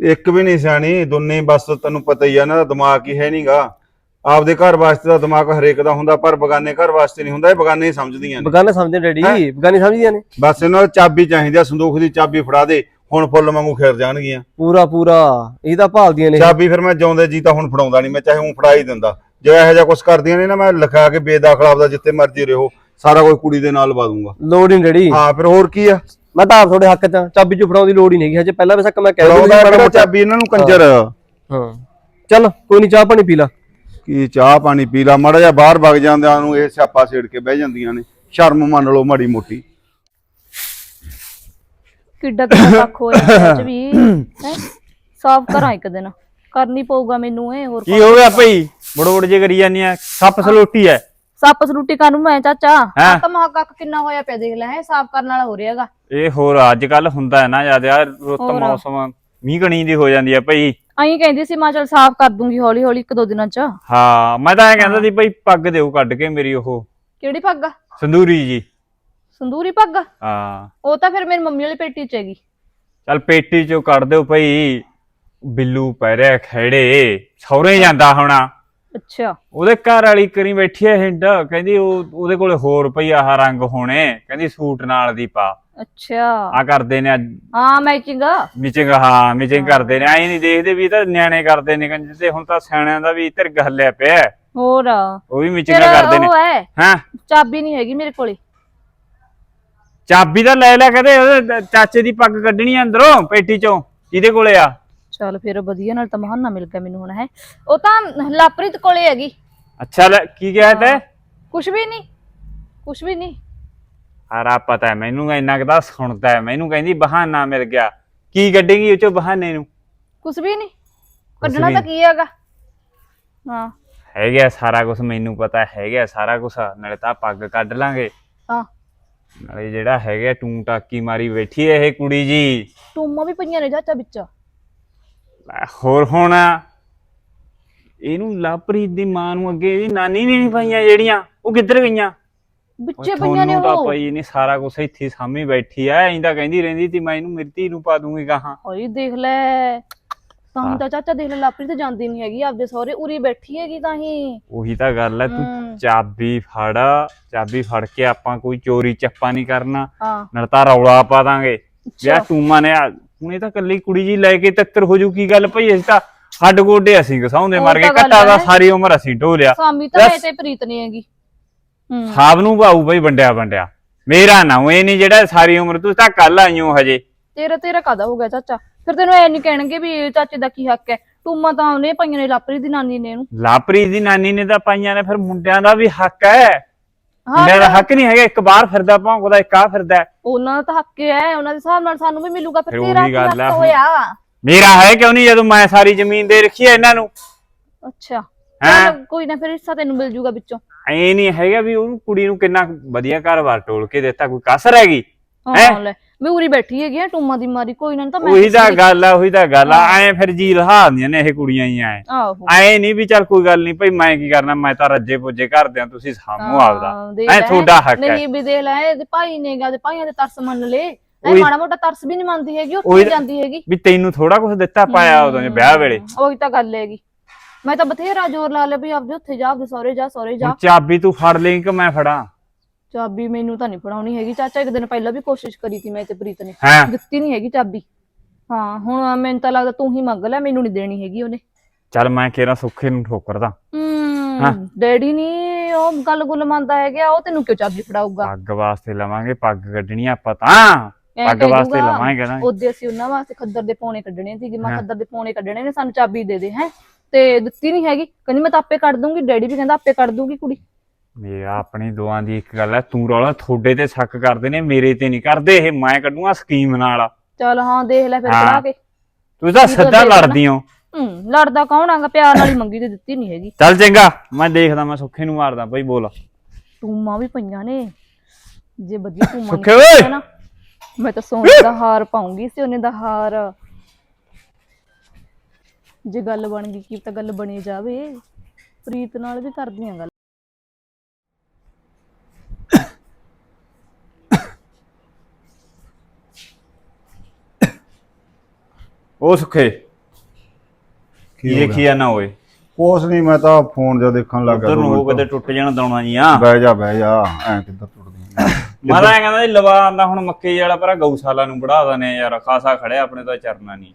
S4: ਇੱਕ ਵੀ ਨਹੀਂ ਸਿਆਣੀ ਦੋਨੇ ਬਸ ਤੈਨੂੰ ਪਤਾ ਹੀ ਆ ਨਾ ਦਿਮਾਗ ਹੀ ਹੈ ਨਹੀਂਗਾ ਆਪਦੇ ਘਰ ਵਾਸਤੇ ਦਾ ਦਿਮਾਗ ਹਰੇਕ ਦਾ ਹੁੰਦਾ ਪਰ ਬਗਾਨੇ ਘਰ ਵਾਸਤੇ ਨਹੀਂ ਹੁੰਦਾ ਇਹ ਬਗਾਨੇ ਹੀ ਸਮਝਦੀਆਂ ਨੇ।
S3: ਬਗਾਨੇ ਸਮਝਦੇ ਡੈਡੀ ਬਗਾਨੇ ਸਮਝਦੀਆਂ ਨੇ।
S4: ਬਸ ਇਹਨਾਂ ਨੂੰ ਚਾਬੀ ਚਾਹੀਦੀ ਆ ਸੰਦੂਖ ਦੀ ਚਾਬੀ ਫੜਾ ਦੇ ਹੁਣ ਫੁੱਲ ਵਾਂਗੂ ਖਿਰ ਜਾਣਗੀਆਂ।
S3: ਪੂਰਾ ਪੂਰਾ ਇਹ ਤਾਂ ਭਾਲਦੀਆਂ ਨੇ।
S4: ਚਾਬੀ ਫਿਰ ਮੈਂ ਜਿਉਂਦੇ ਜੀ ਤਾਂ ਹੁਣ ਫੜਾਉਂਦਾ ਨਹੀਂ ਮੈਂ ਚਾਹੇ ਉਹ ਫੜਾ ਹੀ ਦਿੰਦਾ। ਜੇ ਇਹੋ ਜਿਹਾ ਕੁਝ ਕਰਦੀਆਂ ਨੇ ਨਾ ਮੈਂ ਲਿਖਾ ਕੇ ਬੇਦਾਖਲ ਆਪਦਾ ਜਿੱਥੇ ਮਰਜ਼ੀ ਰਹੋ ਸਾਰਾ ਕੋਈ ਕੁੜੀ ਦੇ ਨਾਲ ਲਵਾ ਦੂੰਗਾ।
S3: ਲੋੜ ਨਹੀਂ ਡੈਡੀ।
S4: ਹਾਂ ਫਿਰ ਹੋਰ ਕੀ ਆ?
S3: ਮੈਂ ਤਾਂ ਆਪ ਤੁਹਾਡੇ ਹੱਕ ਚ ਆ, ਚਾਬੀ ਚ ਫੜਾਉਣ ਦੀ ਲੋੜ ਹੀ ਨਹੀਂ ਹੈਗੀ। ਹਜੇ ਪਹਿਲਾਂ ਵੈਸੇ ਮੈਂ ਕਹਿ ਦਿੰਦਾ
S4: ਕਿਹੜਾ ਚਾਬੀ ਇਹਨਾਂ ਨੂੰ ਕੰਜਰ।
S3: ਹਾਂ। ਚੱਲ ਕੋਈ ਨਹੀਂ ਚਾਹ ਪਾਣੀ ਪੀ ਲਾ।
S4: ਕੀ ਚਾਹ ਪਾਣੀ ਪੀ ਲਾ? ਮਾੜਾ ਜਿਹਾ ਬਾਹਰ ਵਗ ਜਾਂਦਿਆਂ ਨੂੰ ਇਹ ਸਿਆਪਾ ਛੇੜ ਕੇ ਬਹਿ ਜਾਂਦੀਆਂ ਨੇ। ਸ਼ਰਮ ਮੰਨ ਲਓ ਮਾੜੀ ਮੋਟੀ।
S1: ਕਿੱਡਾ ਕਿੱਡਾ ਪੱਖ ਹੋਇਆ <coughs> ਅੱਜ ਵੀ ਹੈਂ? ਸਾਫ਼ ਕਰਾਂ ਇੱਕ ਦਿਨ। ਕਰਨੀ ਪਊਗਾ ਮੈਨੂੰ ਇਹ ਹੋਰ
S5: ਕੀ ਹੋ ਗਿਆ ਭਈ? ਬੜੋੜ ਜੇ ਕਰੀ ਜਾਂਦੀ ਆ। ਸੱਪ ਸਲੋਟੀ ਐ।
S1: ਸੱਪ ਸਲੂਟੀ ਕਾਨੂੰ ਮੈਂ ਚਾਚਾ?
S5: ਹੈਂ?
S1: ਆ ਤਾਂ ਮਹਾ ਕੱਖ ਕਿੰਨਾ ਹੋਇਆ ਪਿਆ ਦੇਖ ਲੈ ਹੈ? ਸਾਫ਼ ਕਰਨ ਵਾਲਾ ਹੋ ਰਿਹਾਗਾ
S5: ਇਹ ਹੋਰ ਅੱਜ ਕੱਲ ਹੁੰਦਾ ਹੈ ਨਾ ਜ਼ਿਆਦਾ ਰੁੱਤ
S1: ਹੋਰ।
S5: ਮੌਸਮ ਮੀਂਹ ਕਣੀ ਦੀ ਹੋ ਜਾਂਦੀ ਆ ਭਈ।
S1: ਅਹੀਂ ਕਹਿੰਦੀ ਸੀ ਮੈਂ ਚਲ ਸਾਫ਼ ਕਰ ਦੂੰਗੀ ਹੌਲੀ ਹੌਲੀ ਇੱਕ ਦੋ ਦਿਨਾਂ ਚ।
S5: ਹਾਂ ਮੈਂ ਤਾਂ ਐ ਕਹਿੰਦਾ ਸੀ ਭਈ ਪੱਗ ਦਿਓ ਕੱਢ ਕੇ ਮੇਰੀ ਉਹ।
S1: ਕਿਹੜੀ ਪੱਗ? ਆ?
S5: ਸੰਦੂਰੀ ਜੀ।
S1: ਸੰਦੂਰੀ ਪੱਗ? ਆ?
S5: ਹਾਂ।
S1: ਉਹ ਤਾਂ ਫਿਰ ਮੇਰੀ ਮੰਮੀ ਵਾਲੀ ਪੇਟੀ ਚ ਹੈਗੀ।
S5: ਚੱਲ ਪੇਟੀ ਚੋਂ ਕੱਢ ਦਿਓ ਭਈ। ਬਿੱਲੂ ਪੈ ਰਿਹਾ ਖੜੇ ਸੌਰੇ ਜਾਂਦਾ ਹੋਣਾ।
S1: ਅੱਛਾ।
S5: ਉਹਦੇ ਘਰ ਵਾਲੀ ਕਰੀ ਬੈਠੀ ਐ ਹਿੰਡ। ਕਹਿੰਦੀ ਉਹ ਉਹਦੇ ਕੋਲੇ ਹੋਰ ਭਈ ਆਹ ਰੰਗ ਹੋਣੇ। ਕਹਿੰਦੀ ਸੂਟ ਨਾਲ ਦੀ ਪਾ।
S1: ਅੱਛਾ।
S5: ਆ ਕਰਦੇ ਨੇ ਅੱਜ।
S1: ਹਾਂ ਮੈਚਿੰਗ।
S5: ਮੀਟਿੰਗ ਹਾਂ ਮੀਟਿੰਗ ਕਰਦੇ ਨੇ। ਐਂ ਨਹੀਂ ਦੇਖਦੇ ਵੀ ਇਹ ਤਾਂ ਨਿਆਣੇ ਕਰਦੇ ਨੇ ਕੰਜ ਤੇ। ਹੁਣ ਤਾਂ ਸਿਆਣਿਆਂ ਦਾ ਵੀ ਧਿਰਗ ਹੱਲਿਆ ਪਿਆ। ਹੈ।
S1: ਹੋਰ।
S5: ਉਹ ਵੀ
S1: ਫਿਰ
S5: ਮੀਟਿੰਗਾਂ ਕਰਦੇ ਨੇ।
S1: ਉਹ ਹੈ।
S5: ਹਾਂ?
S1: ਚਾਬੀ ਨਹੀਂ ਹੈਗੀ ਮੇਰੇ ਕੋਲੇ।
S5: ਚਾਬੀ ਤਾਂ ਲੈ ਲੈ ਕਦੇ। ਉਹਦੇ ਚਾਚੇ ਦੀ ਪੱਗ ਕੱਢਣੀ ਆ ਅੰਦਰੋਂ ਪੇਟੀ ਚੋਂ। ਜਿਹਦੇ ਕੋਲੇ ਆ?
S1: ਚਲ ਫਿਰ ਵਧੀਆ ਨਾਲ ਤਾਂ ਬਹਾਨਾ ਮਿਲ ਗਿਆ ਮੈਨੂੰ ਹੁਣ ਹੈ। ਉਹ ਤਾਂ ਲਾਪ੍ਰੀਤ ਕੋਲੇ ਹੈਗੀ।
S5: ਅੱਛਾ ਲੈ ਕੀ ਕਿਹਾ ਤੈ?
S1: ਕੁਛ ਵੀ ਨਹੀਂ। ਕੁਛ ਵੀ ਨਹੀਂ।
S5: ਹਾਰਾ ਪਤਾ ਹੈ ਮੈਨੂੰ ਇੰਨਾ ਕੁ ਤਾਂ ਸੁਣਦਾ ਹੈ ਮੈਨੂੰ ਕਹਿੰਦੀ ਬਹਾਨਾ ਮਿਲ ਗਿਆ। ਕੀ ਕੱਢੇਗੀ ਉਹ ਚੋਂ ਬਹਾਨੇ ਨੂੰ?
S1: ਕੁਛ ਵੀ ਨਹੀਂ। ਕੱਢਣਾ
S5: ਵੀ
S1: ਤਾਂ ਕੀ ਹੈਗਾ? ਹਾਂ।
S5: ਹੈਗਾ ਸਾਰਾ ਕੁਝ ਮੈਨੂੰ ਪਤਾ ਹੈਗਾ ਸਾਰਾ ਕੁਝ ਨਾਲੇ ਤਾਂ ਪੱਗ ਕੱਢ ਲਾਂਗੇ।
S1: ਹਾਂ।
S5: ਨਾਲੇ ਜਿਹੜਾ ਹੈਗਾ ਟੂੰ ਟਾਕੀ ਮਾਰੀ ਬੈਠੀ ਹੈ ਇਹ ਕੁੜੀ ਜੀ।
S1: ਟੂਮਾਂ ਵੀ ਪਈਆਂ ਨੇ ਚਾਚਾ ਵਿੱਚ।
S5: ਲੈ ਹੋਰ ਹੁਣ ਇਹਨੂੰ ਲਾਪਰੀਤ ਦੀ ਮਾਂ ਨੂੰ ਅੱਗੇ ਇਹਦੀ ਨਾਨੀ ਨੇ ਨਹੀਂ ਪਾਈਆਂ ਜਿਹੜੀਆਂ ਉਹ ਕਿੱਧਰ ਗਈਆਂ?
S1: ਵਿੱਚੇ ਪਈਆਂ ਨੇ
S5: ਤਾਂ
S1: ਉਹ।
S5: ਪਈ ਨਹੀਂ ਸਾਰਾ ਕੁਝ ਇੱਥੇ ਸਾਹਮਣੇ ਬੈਠੀ ਐ ਐਂ ਤਾਂ ਕਹਿੰਦੀ ਰਹਿੰਦੀ ਸੀ ਮੈਂ ਇਹਨੂੰ ਮੇਰੀ ਧੀ ਨੂੰ ਪਾ ਦੂੰਗੀ ਗਾਹਾਂ।
S1: ਓਏ ਦੇਖ ਲੈ ਤਾਂ ਹੀ। ਤਾਂ ਚਾਚਾ ਦੇਖ ਲੈ ਲਾਪਰੀ ਤੇ ਜਾਂਦੀ ਨਹੀਂ ਹੈਗੀ ਆਪਦੇ ਸਹੁਰੇ ਉਰੀ ਬੈਠੀ ਹੈਗੀ ਤਾਂ ਹੀ।
S5: ਉਹੀ ਤਾਂ ਗੱਲ ਐ ਤੂੰ
S1: ਹਮ।
S5: ਚਾਬੀ ਫੜ ਚਾਬੀ ਫੜ ਕੇ ਆਪਾਂ ਕੋਈ ਚੋਰੀ ਚੱਪਾ ਨਹੀਂ ਕਰਨਾ
S1: ਹਾਂ।
S5: ਨਾਲ ਤਾਂ ਰੌਲਾ ਪਾ ਦਾਂਗੇ। ਯਾ
S1: ਅੱਛਾ।
S5: ਟੂਮਾ ਨੇ ਆ- ਹੁਣ ਇਹ ਤਾਂ ਕੱਲੀ ਕੁੜੀ ਜੀ ਲੈ ਕੇ ਤੱਤਰ ਹੋ ਜੂ ਕੀ ਗੱਲ ਭਈ ਅਸੀਂ ਤਾਂ ਹੱਡ ਗੋਡੇ ਅਸੀਂ ਘਸਾਉਂਦੇ
S1: ਉਹ
S5: ਮਰ ਗਏ
S1: ਤਾਂ ਗੱਲ
S5: ਘੱਟਾ ਦਾ
S1: ਹੈ।
S5: ਸਾਰੀ ਉਮਰ ਅਸੀਂ ਢੋਲਿਆ।
S1: ਸਾਮੀ ਤਾਂ। ਮੈਂ ਤੇ ਪ੍ਰੀਤ ਨਹੀਂ ਹੈਗੀ।
S5: ਸਾਬ ਨੂੰ ਭਾਊ ਬਈ ਵੰਡਿਆ ਵੰਡਿਆ। ਮੇਰਾ ਨਾ ਇਹ ਨਹੀਂ ਜਿਹੜਾ ਸਾਰੀ ਉਮਰ ਤੂੰ ਤਾਂ ਕੱਲ ਆਈਓ ਹਜੇ।
S1: ਤੇਰਾ ਤੇਰਾ ਕਾਦਾ ਹੋ ਗਿਆ ਚਾਚਾ? ਫਿਰ ਤੈਨੂੰ ਐ ਨਹੀਂ ਕਹਿਣਗੇ ਵੀ ਚਾਚੇ ਦਾ ਕੀ ਹੱਕ ਹੈ? ਟੂਮਾਂ ਤਾਂ ਉਹਨੇ ਪਈਆਂ ਨੇ ਲਾਪਰੀ ਦੀ ਨਾਨੀ ਨੇ ਇਹਨੂੰ।
S5: ਲਾਪਰੀ ਦੀ ਨਾਨੀ ਨੇ ਤਾਂ ਪਾਈਆਂ ਨੇ ਫਿਰ ਮੁੰਡਿਆਂ ਦਾ ਵੀ ਹੱਕ ਹੈ। ਮੁੰਡਿਆਂ ਦਾ ਹੱਕ ਨਹੀਂ ਹੈਗਾ ਇੱਕ ਬਾਹਰ ਫਿਰਦਾ ਭੌਂਕਦਾ ਇੱਕ ਆ ਫਿਰਦਾ।
S1: ਉਹਨਾਂ ਦਾ ਤਾਂ ਹੱਕ ਹੈ ਉਹਨਾਂ ਦੇ ਹਿਸਾਬ ਨਾਲ ਸਾਨੂੰ ਵੀ ਮਿਲੂਗਾ ਫਿਰ ਤੇਰਾ ਕੀ। ਹੋਇਆ?
S5: ਮੇਰਾ ਹੈ ਕਿਉਂ ਨਹੀਂ ਜਦੋਂ ਮੈਂ ਸਾਰੀ ਜ਼ਮੀਨ ਦੇ ਰੱਖੀ ਹੈ ਇਹਨਾਂ ਨੂੰ?
S1: ਅੱਛਾ।
S5: ਹੈਂ?
S1: ਚੱਲ ਕੋਈ ਨਾ ਫਿਰ ਹਿੱਸਾ ਤੈਨੂੰ ਮਿਲ ਜੂਗਾ ਵਿੱਚੋਂ।
S5: ਐ ਨਹੀਂ ਹੈਗਾ ਵੀ ਉਹਨੂੰ ਕੁੜੀ ਨੂੰ ਕਿੰਨਾ ਵਧੀਆ ਘਰ-ਬਾਰ ਟੋਲ ਕੇ ਦਿੱਤਾ ਕੋਈ ਕਸਰ ਹੈਗੀ ਹੈਂ?
S1: ਹਾਂ? ਲੈ ਮੈਂ ਉਰੀ ਬੈਠੀ ਹੈਗੀ ਆ ਟੂਮਾ ਦੀ ਮਾਰੀ ਕੋਈ ਨਾ ਤਾਂ ਮੈਂ
S5: ਉਹੀ ਤਾਂ ਗੱਲ ਆ ਉਹੀ ਤਾਂ ਗੱਲ ਆ ਐ ਫਿਰ ਜੀ ਲਹਾਉਂਦੀਆਂ ਨੇ ਇਹ ਕੁੜੀਆਂ ਹੀ ਐ।
S1: ਆਹੋ।
S5: ਐ ਨਹੀਂ ਵੀ ਚੱਲ ਕੋਈ ਗੱਲ ਨਹੀਂ ਭਾਈ ਮੈਂ ਕੀ ਕਰਨਾ ਮੈਂ ਤਾਂ ਰੱਜੇ ਪੁੱਜੇ ਕਰਦਿਆਂ ਤੁਸੀਂ ਸਾਹਮਣੇ ਆਪਦਾ।
S1: ਹਾਂ, ਦੇਖ
S5: ਐ
S1: ਲੈ।
S5: ਤੁਹਾਡਾ ਹੱਕ ਹੈ।
S1: ਨਹੀਂ ਵੀ ਦੇਖ ਲੈ ਇਹਦੇ ਭਾਈ ਨੇਗਾ ਤੇ ਭਾਈਆਂ ਦੇ ਤਰਸ ਮੰਨ ਲੈ ਐ
S5: ਉਹੀ-
S1: ਮਾੜਾ ਮੋਟਾ ਤਰਸ ਵੀ ਨਹੀਂ ਮੰਨਦੀ ਹੈਗੀ
S5: ਉਹੀ
S1: ਉੱਥੇ ਜਾਂਦੀ ਹੈਗੀ।
S5: ਵੀ ਤੈਨੂੰ ਥੋੜਾ ਕੁਝ ਦਿੱਤਾ ਪਾਇਆ ਉਦੋਂ ਵਿਆਹ ਵੇਲੇ।
S1: ਉਹੀ ਤਾਂ ਗੱਲ ਹੈਗੀ। ਮੈਂ ਤਾਂ ਬਥੇਰਾ ਜ਼ੋਰ ਲਾ ਲਿਆ ਵੀ ਆਪਦੇ ਉੱਥੇ ਜਾ ਆਪਦੇ ਸਹੁਰੇ ਜਾ ਸਹੁਰੇ ਜਾ।
S5: ਚਾਬੀ ਤੂੰ ਫੜ ਲਈ ਕਿ ਮੈਂ ਫੜਾਂ?
S1: ਚਾਬੀ ਮੈਨੂੰ ਤਾਂ ਨਹੀਂ ਫੜਾਉਣੀ ਹੈਗੀ। ਚਾਚਾ ਇੱਕ ਦਿਨ ਪਹਿਲਾਂ ਵੀ ਕੋਸ਼ਿਸ਼ ਕਰੀ ਸੀ ਮੈਂ ਤੇ ਪ੍ਰੀਤ ਨੇ।
S5: ਹੈਂ?
S1: ਦਿੱਤੀ ਨਹੀਂ ਹੈਗੀ ਚਾਬੀ। ਹਾਂ ਹੁਣ ਮੈਨੂੰ ਤਾਂ ਲੱਗਦਾ ਤੂੰ ਹੀ ਮੰਗ ਲੈ ਮੈਨੂੰ ਨਹੀਂ ਦੇਣੀ ਹੈਗੀ ਉਹਨੇ।
S5: ਚੱਲ ਮੈਂ ਕਿਹੜਾ ਸੁੱਖੇ ਨੂੰ ਠੋਕਰਦਾ। ਹਾਂ।
S1: ਹੂੰ? ਡੈਡੀ ਨਹੀਂ ਉਹ ਗੱਲ ਗੁੱਲ ਮੰਨਦਾ ਹੈਗਾ ਉਹ ਤੈਨੂੰ ਕਿਉਂ ਚਾਬੀ ਫੜਾਊਗਾ?
S5: ਪੱਗ ਵਾਸਤੇ ਲਵਾਂਗੇ ਪੱਗ ਕੱਢਣੀ ਆਪਾਂ ਤਾਂ।
S1: ਐਂ
S5: ਪੱਗ
S1: ਕਹਿ
S5: ਵਾਸਤੇ ਲਵਾਂਗੇ ਨਾ।
S1: ਉਹਦੇ ਅਸੀਂ ਉਹਨਾਂ ਵਾਸਤੇ ਖੱਦਰ ਦੇ ਪੌਣੇ ਕੱਢਣੇ ਸੀਗੇ। ਮੈਂ
S5: ਹਾਂ।
S1: ਖੱਦਰ ਦੇ ਪੌਣੇ ਕੱਢਣੇ ਨੇ ਸਾਨੂੰ ਚਾਬੀ ਦੇ ਦੇ ਹੈ? ਤੇ ਦਿੱਤੀ ਨਹੀਂ ਹੈਗੀ। ਕਹਿੰਦੀ ਮੈਂ ਤਾਂ ਆਪੇ ਕੱਢ ਦੂੰਗੀ ਡੈਡੀ ਵੀ ਕਹਿੰਦਾ ਆਪੇ ਕੱਢ ਦੂੰਗੀ ਕੁੜੀ।
S5: ਮੇਰਾ ਆਪਣੀ ਦੋਆਂ ਦੀ ਇੱਕ ਗੱਲ ਹੈ ਤੂੰ ਰੌਲਾ ਤੁਹਾਡੇ ਤੇ ਸ਼ੱਕ ਕਰਦੇ ਨੇ ਮੇਰੇ ਤੇ ਨਹੀਂ ਕਰਦੇ ਇਹ ਮੈਂ ਕੱਢੂਗਾ ਸਕੀਮ ਨਾਲ।
S1: ਚੱਲ ਹਾਂ ਦੇਖ ਲੈ ਫਿਰ
S5: ਹਾਂ।
S1: ਕਰਾ ਕੇ।
S5: ਤੂੰ ਤਾਂ ਸਿੱਧਾ। ਲੜਦੀ ਹੋ
S1: ਹੂੰ ਲੜਦਾ ਕੌਣ ਆਂਗਾ ਪਿਆਰ ਨਾਲ ਹੀ ਮੰਗੀ ਤੇ ਦਿੱਤੀ ਨਹੀਂ ਹੈਗੀ।
S5: ਚੱਲ ਚੰਗਾ ਮੈਂ ਦੇਖਦਾ ਮੈਂ ਸੁੱਖੇ ਨੂੰ ਮਾਰਦਾ ਬਈ ਬੋਲ।
S1: ਟੂਮਾਂ ਵੀ ਪਈਆਂ ਨੇ। ਜੇ ਵਧੀਆ ਟੂਮਾਂ
S5: ਸੁੱਖੇ ਓਏ!
S1: ਨਾ ਮੈਂ ਤਾਂ ਸੋਨੇ ਦਾ ਹਾਰ ਪਾਉਂਗੀ ਸੋਨੇ ਦਾ ਹਾਰ। ਜੇ ਗੱਲ ਬਣ ਗਈ ਕੀ ਤਾਂ ਗੱਲ ਬਣੀ ਜਾਵੇ। ਪ੍ਰੀਤ ਨਾਲ ਵੀ ਕਰਦੀਆਂ ਗੱਲ।
S5: ਉਹ ਸੁੱਖੇ ਕੀ? ਦੇਖੀ ਆ ਨਾ ਓਏ?
S4: ਕੁਛ ਨਹੀਂ ਮੈਂ ਤਾਂ ਫੋਨ ਜਿਹਾ ਦੇਖਣ ਲੱਗਾ
S5: ਉਧਰ ਨੂੰ ਉਹ ਕਿਤੇ ਟੁੱਟ ਜਾਣਾ ਦਾਉਣਾ ਜੀ ਆ
S4: ਬਹਿ ਜਾ ਬਹਿ ਜਾ ਐ ਕਿੱਧਰ ਟੁੱਟਦੀ
S5: ਮਾਰਾ ਕਹਿੰਦਾ ਜੀ ਲਵਾ ਆਂਦਾ ਹੁਣ ਮੱਕੇ ਵਾਲਾ ਪਰ ਗਊਸ਼ਾਲਾ ਨੂੰ ਬੜਾ ਦਨੇ ਯਾਰ ਖਾਸਾ ਖੜਿਆ ਆਪਣੇ ਤਾਂ ਚਰਨਾ ਨਹੀਂ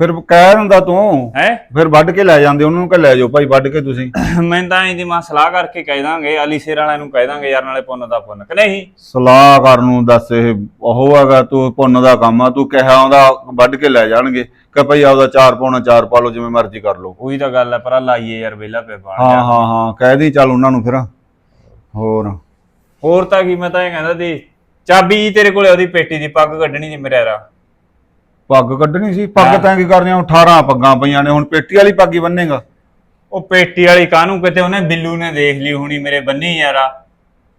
S4: ਫਿਰ ਕਹਿ ਦਿੰਦਾ ਤੂੰ
S5: ਹੈ?
S4: ਫਿਰ ਵੱਢ ਕੇ ਲੈ ਜਾਂਦੇ ਉਹਨੂੰ ਕਿ ਲੈ ਜਾਓ ਭਾਈ ਵੱਢ ਕੇ ਤੁਸੀਂ।
S5: ਮੈਂ ਤਾਂ ਇਹਦੀ ਮਾਂ ਸਲਾਹ ਕਰਕੇ ਕਹਿ ਦਾਂਗੇ ਅਲੀ ਸ਼ੇਰ ਵਾਲਿਆਂ ਨੂੰ ਕਹਿ ਦਾਂਗੇ ਯਾਰ ਨਾਲੇ ਪੁੰਨ ਦਾ ਪੁੰਨ ਕਿ ਨਹੀਂ?
S4: ਸਲਾਹ ਕਰਨ ਨੂੰ ਦੱਸ ਇਹ ਉਹ ਹੈਗਾ ਤੂੰ ਪੁੰਨ ਦਾ ਕੰਮ ਆ ਤੂੰ ਕਿਹਾ ਉਹਦਾ ਵੱਢ ਕੇ ਲੈ ਜਾਣਗੇ ਕਿ ਭਾਈ ਆਪਦਾ ਚਾਰ ਪਾਉਣਾ ਚਾਰ ਪਾ ਲਓ ਜਿਵੇਂ ਮਰਜ਼ੀ ਕਰ ਲਓ।
S5: ਉਹੀ ਤਾਂ ਗੱਲ ਹੈ ਪਰ ਲਾਈਏ ਯਾਰ ਵੇਲਾ ਪੇ ਬਾਣ
S4: ਹਾਂ ਹਾਂ ਹਾਂ ਕਹਿ ਦੀ ਚੱਲ ਉਹਨਾਂ ਨੂੰ ਫਿਰ। ਹੋਰ।
S5: ਹੋਰ ਤਾਂ ਕੀ ਮੈਂ ਤਾਂ ਇਹ ਕਹਿੰਦਾ ਦੀ ਚਾਬੀ ਤੇਰੇ ਕੋਲੇ ਉਹਦੀ ਪੇਟੀ ਦੀ ਪੱਗ ਕੱਢਣੀ ਜੀ ਮੇਰੇ
S4: ਪੱਗ ਕੱਢਣੀ ਸੀ ਪੱਗ। ਤਾਂ ਕੀ ਕਰਨੀਆਂ 18 ਪੱਗਾਂ ਪਈਆਂ ਨੇ ਹੁਣ ਪੇਟੀ ਵਾਲੀ ਪੱਗ ਹੀ ਬੰਨੇਗਾ।
S5: ਉਹ ਪੇਟੀ ਵਾਲੀ ਕਾਹਨੂੰ? ਕਿਤੇ ਉਹਨੇ ਬਿੱਲੂ ਨੇ ਦੇਖ ਲਈ ਹੋਣੀ ਮੇਰੇ ਬੰਨੀ ਯਾਰਾ।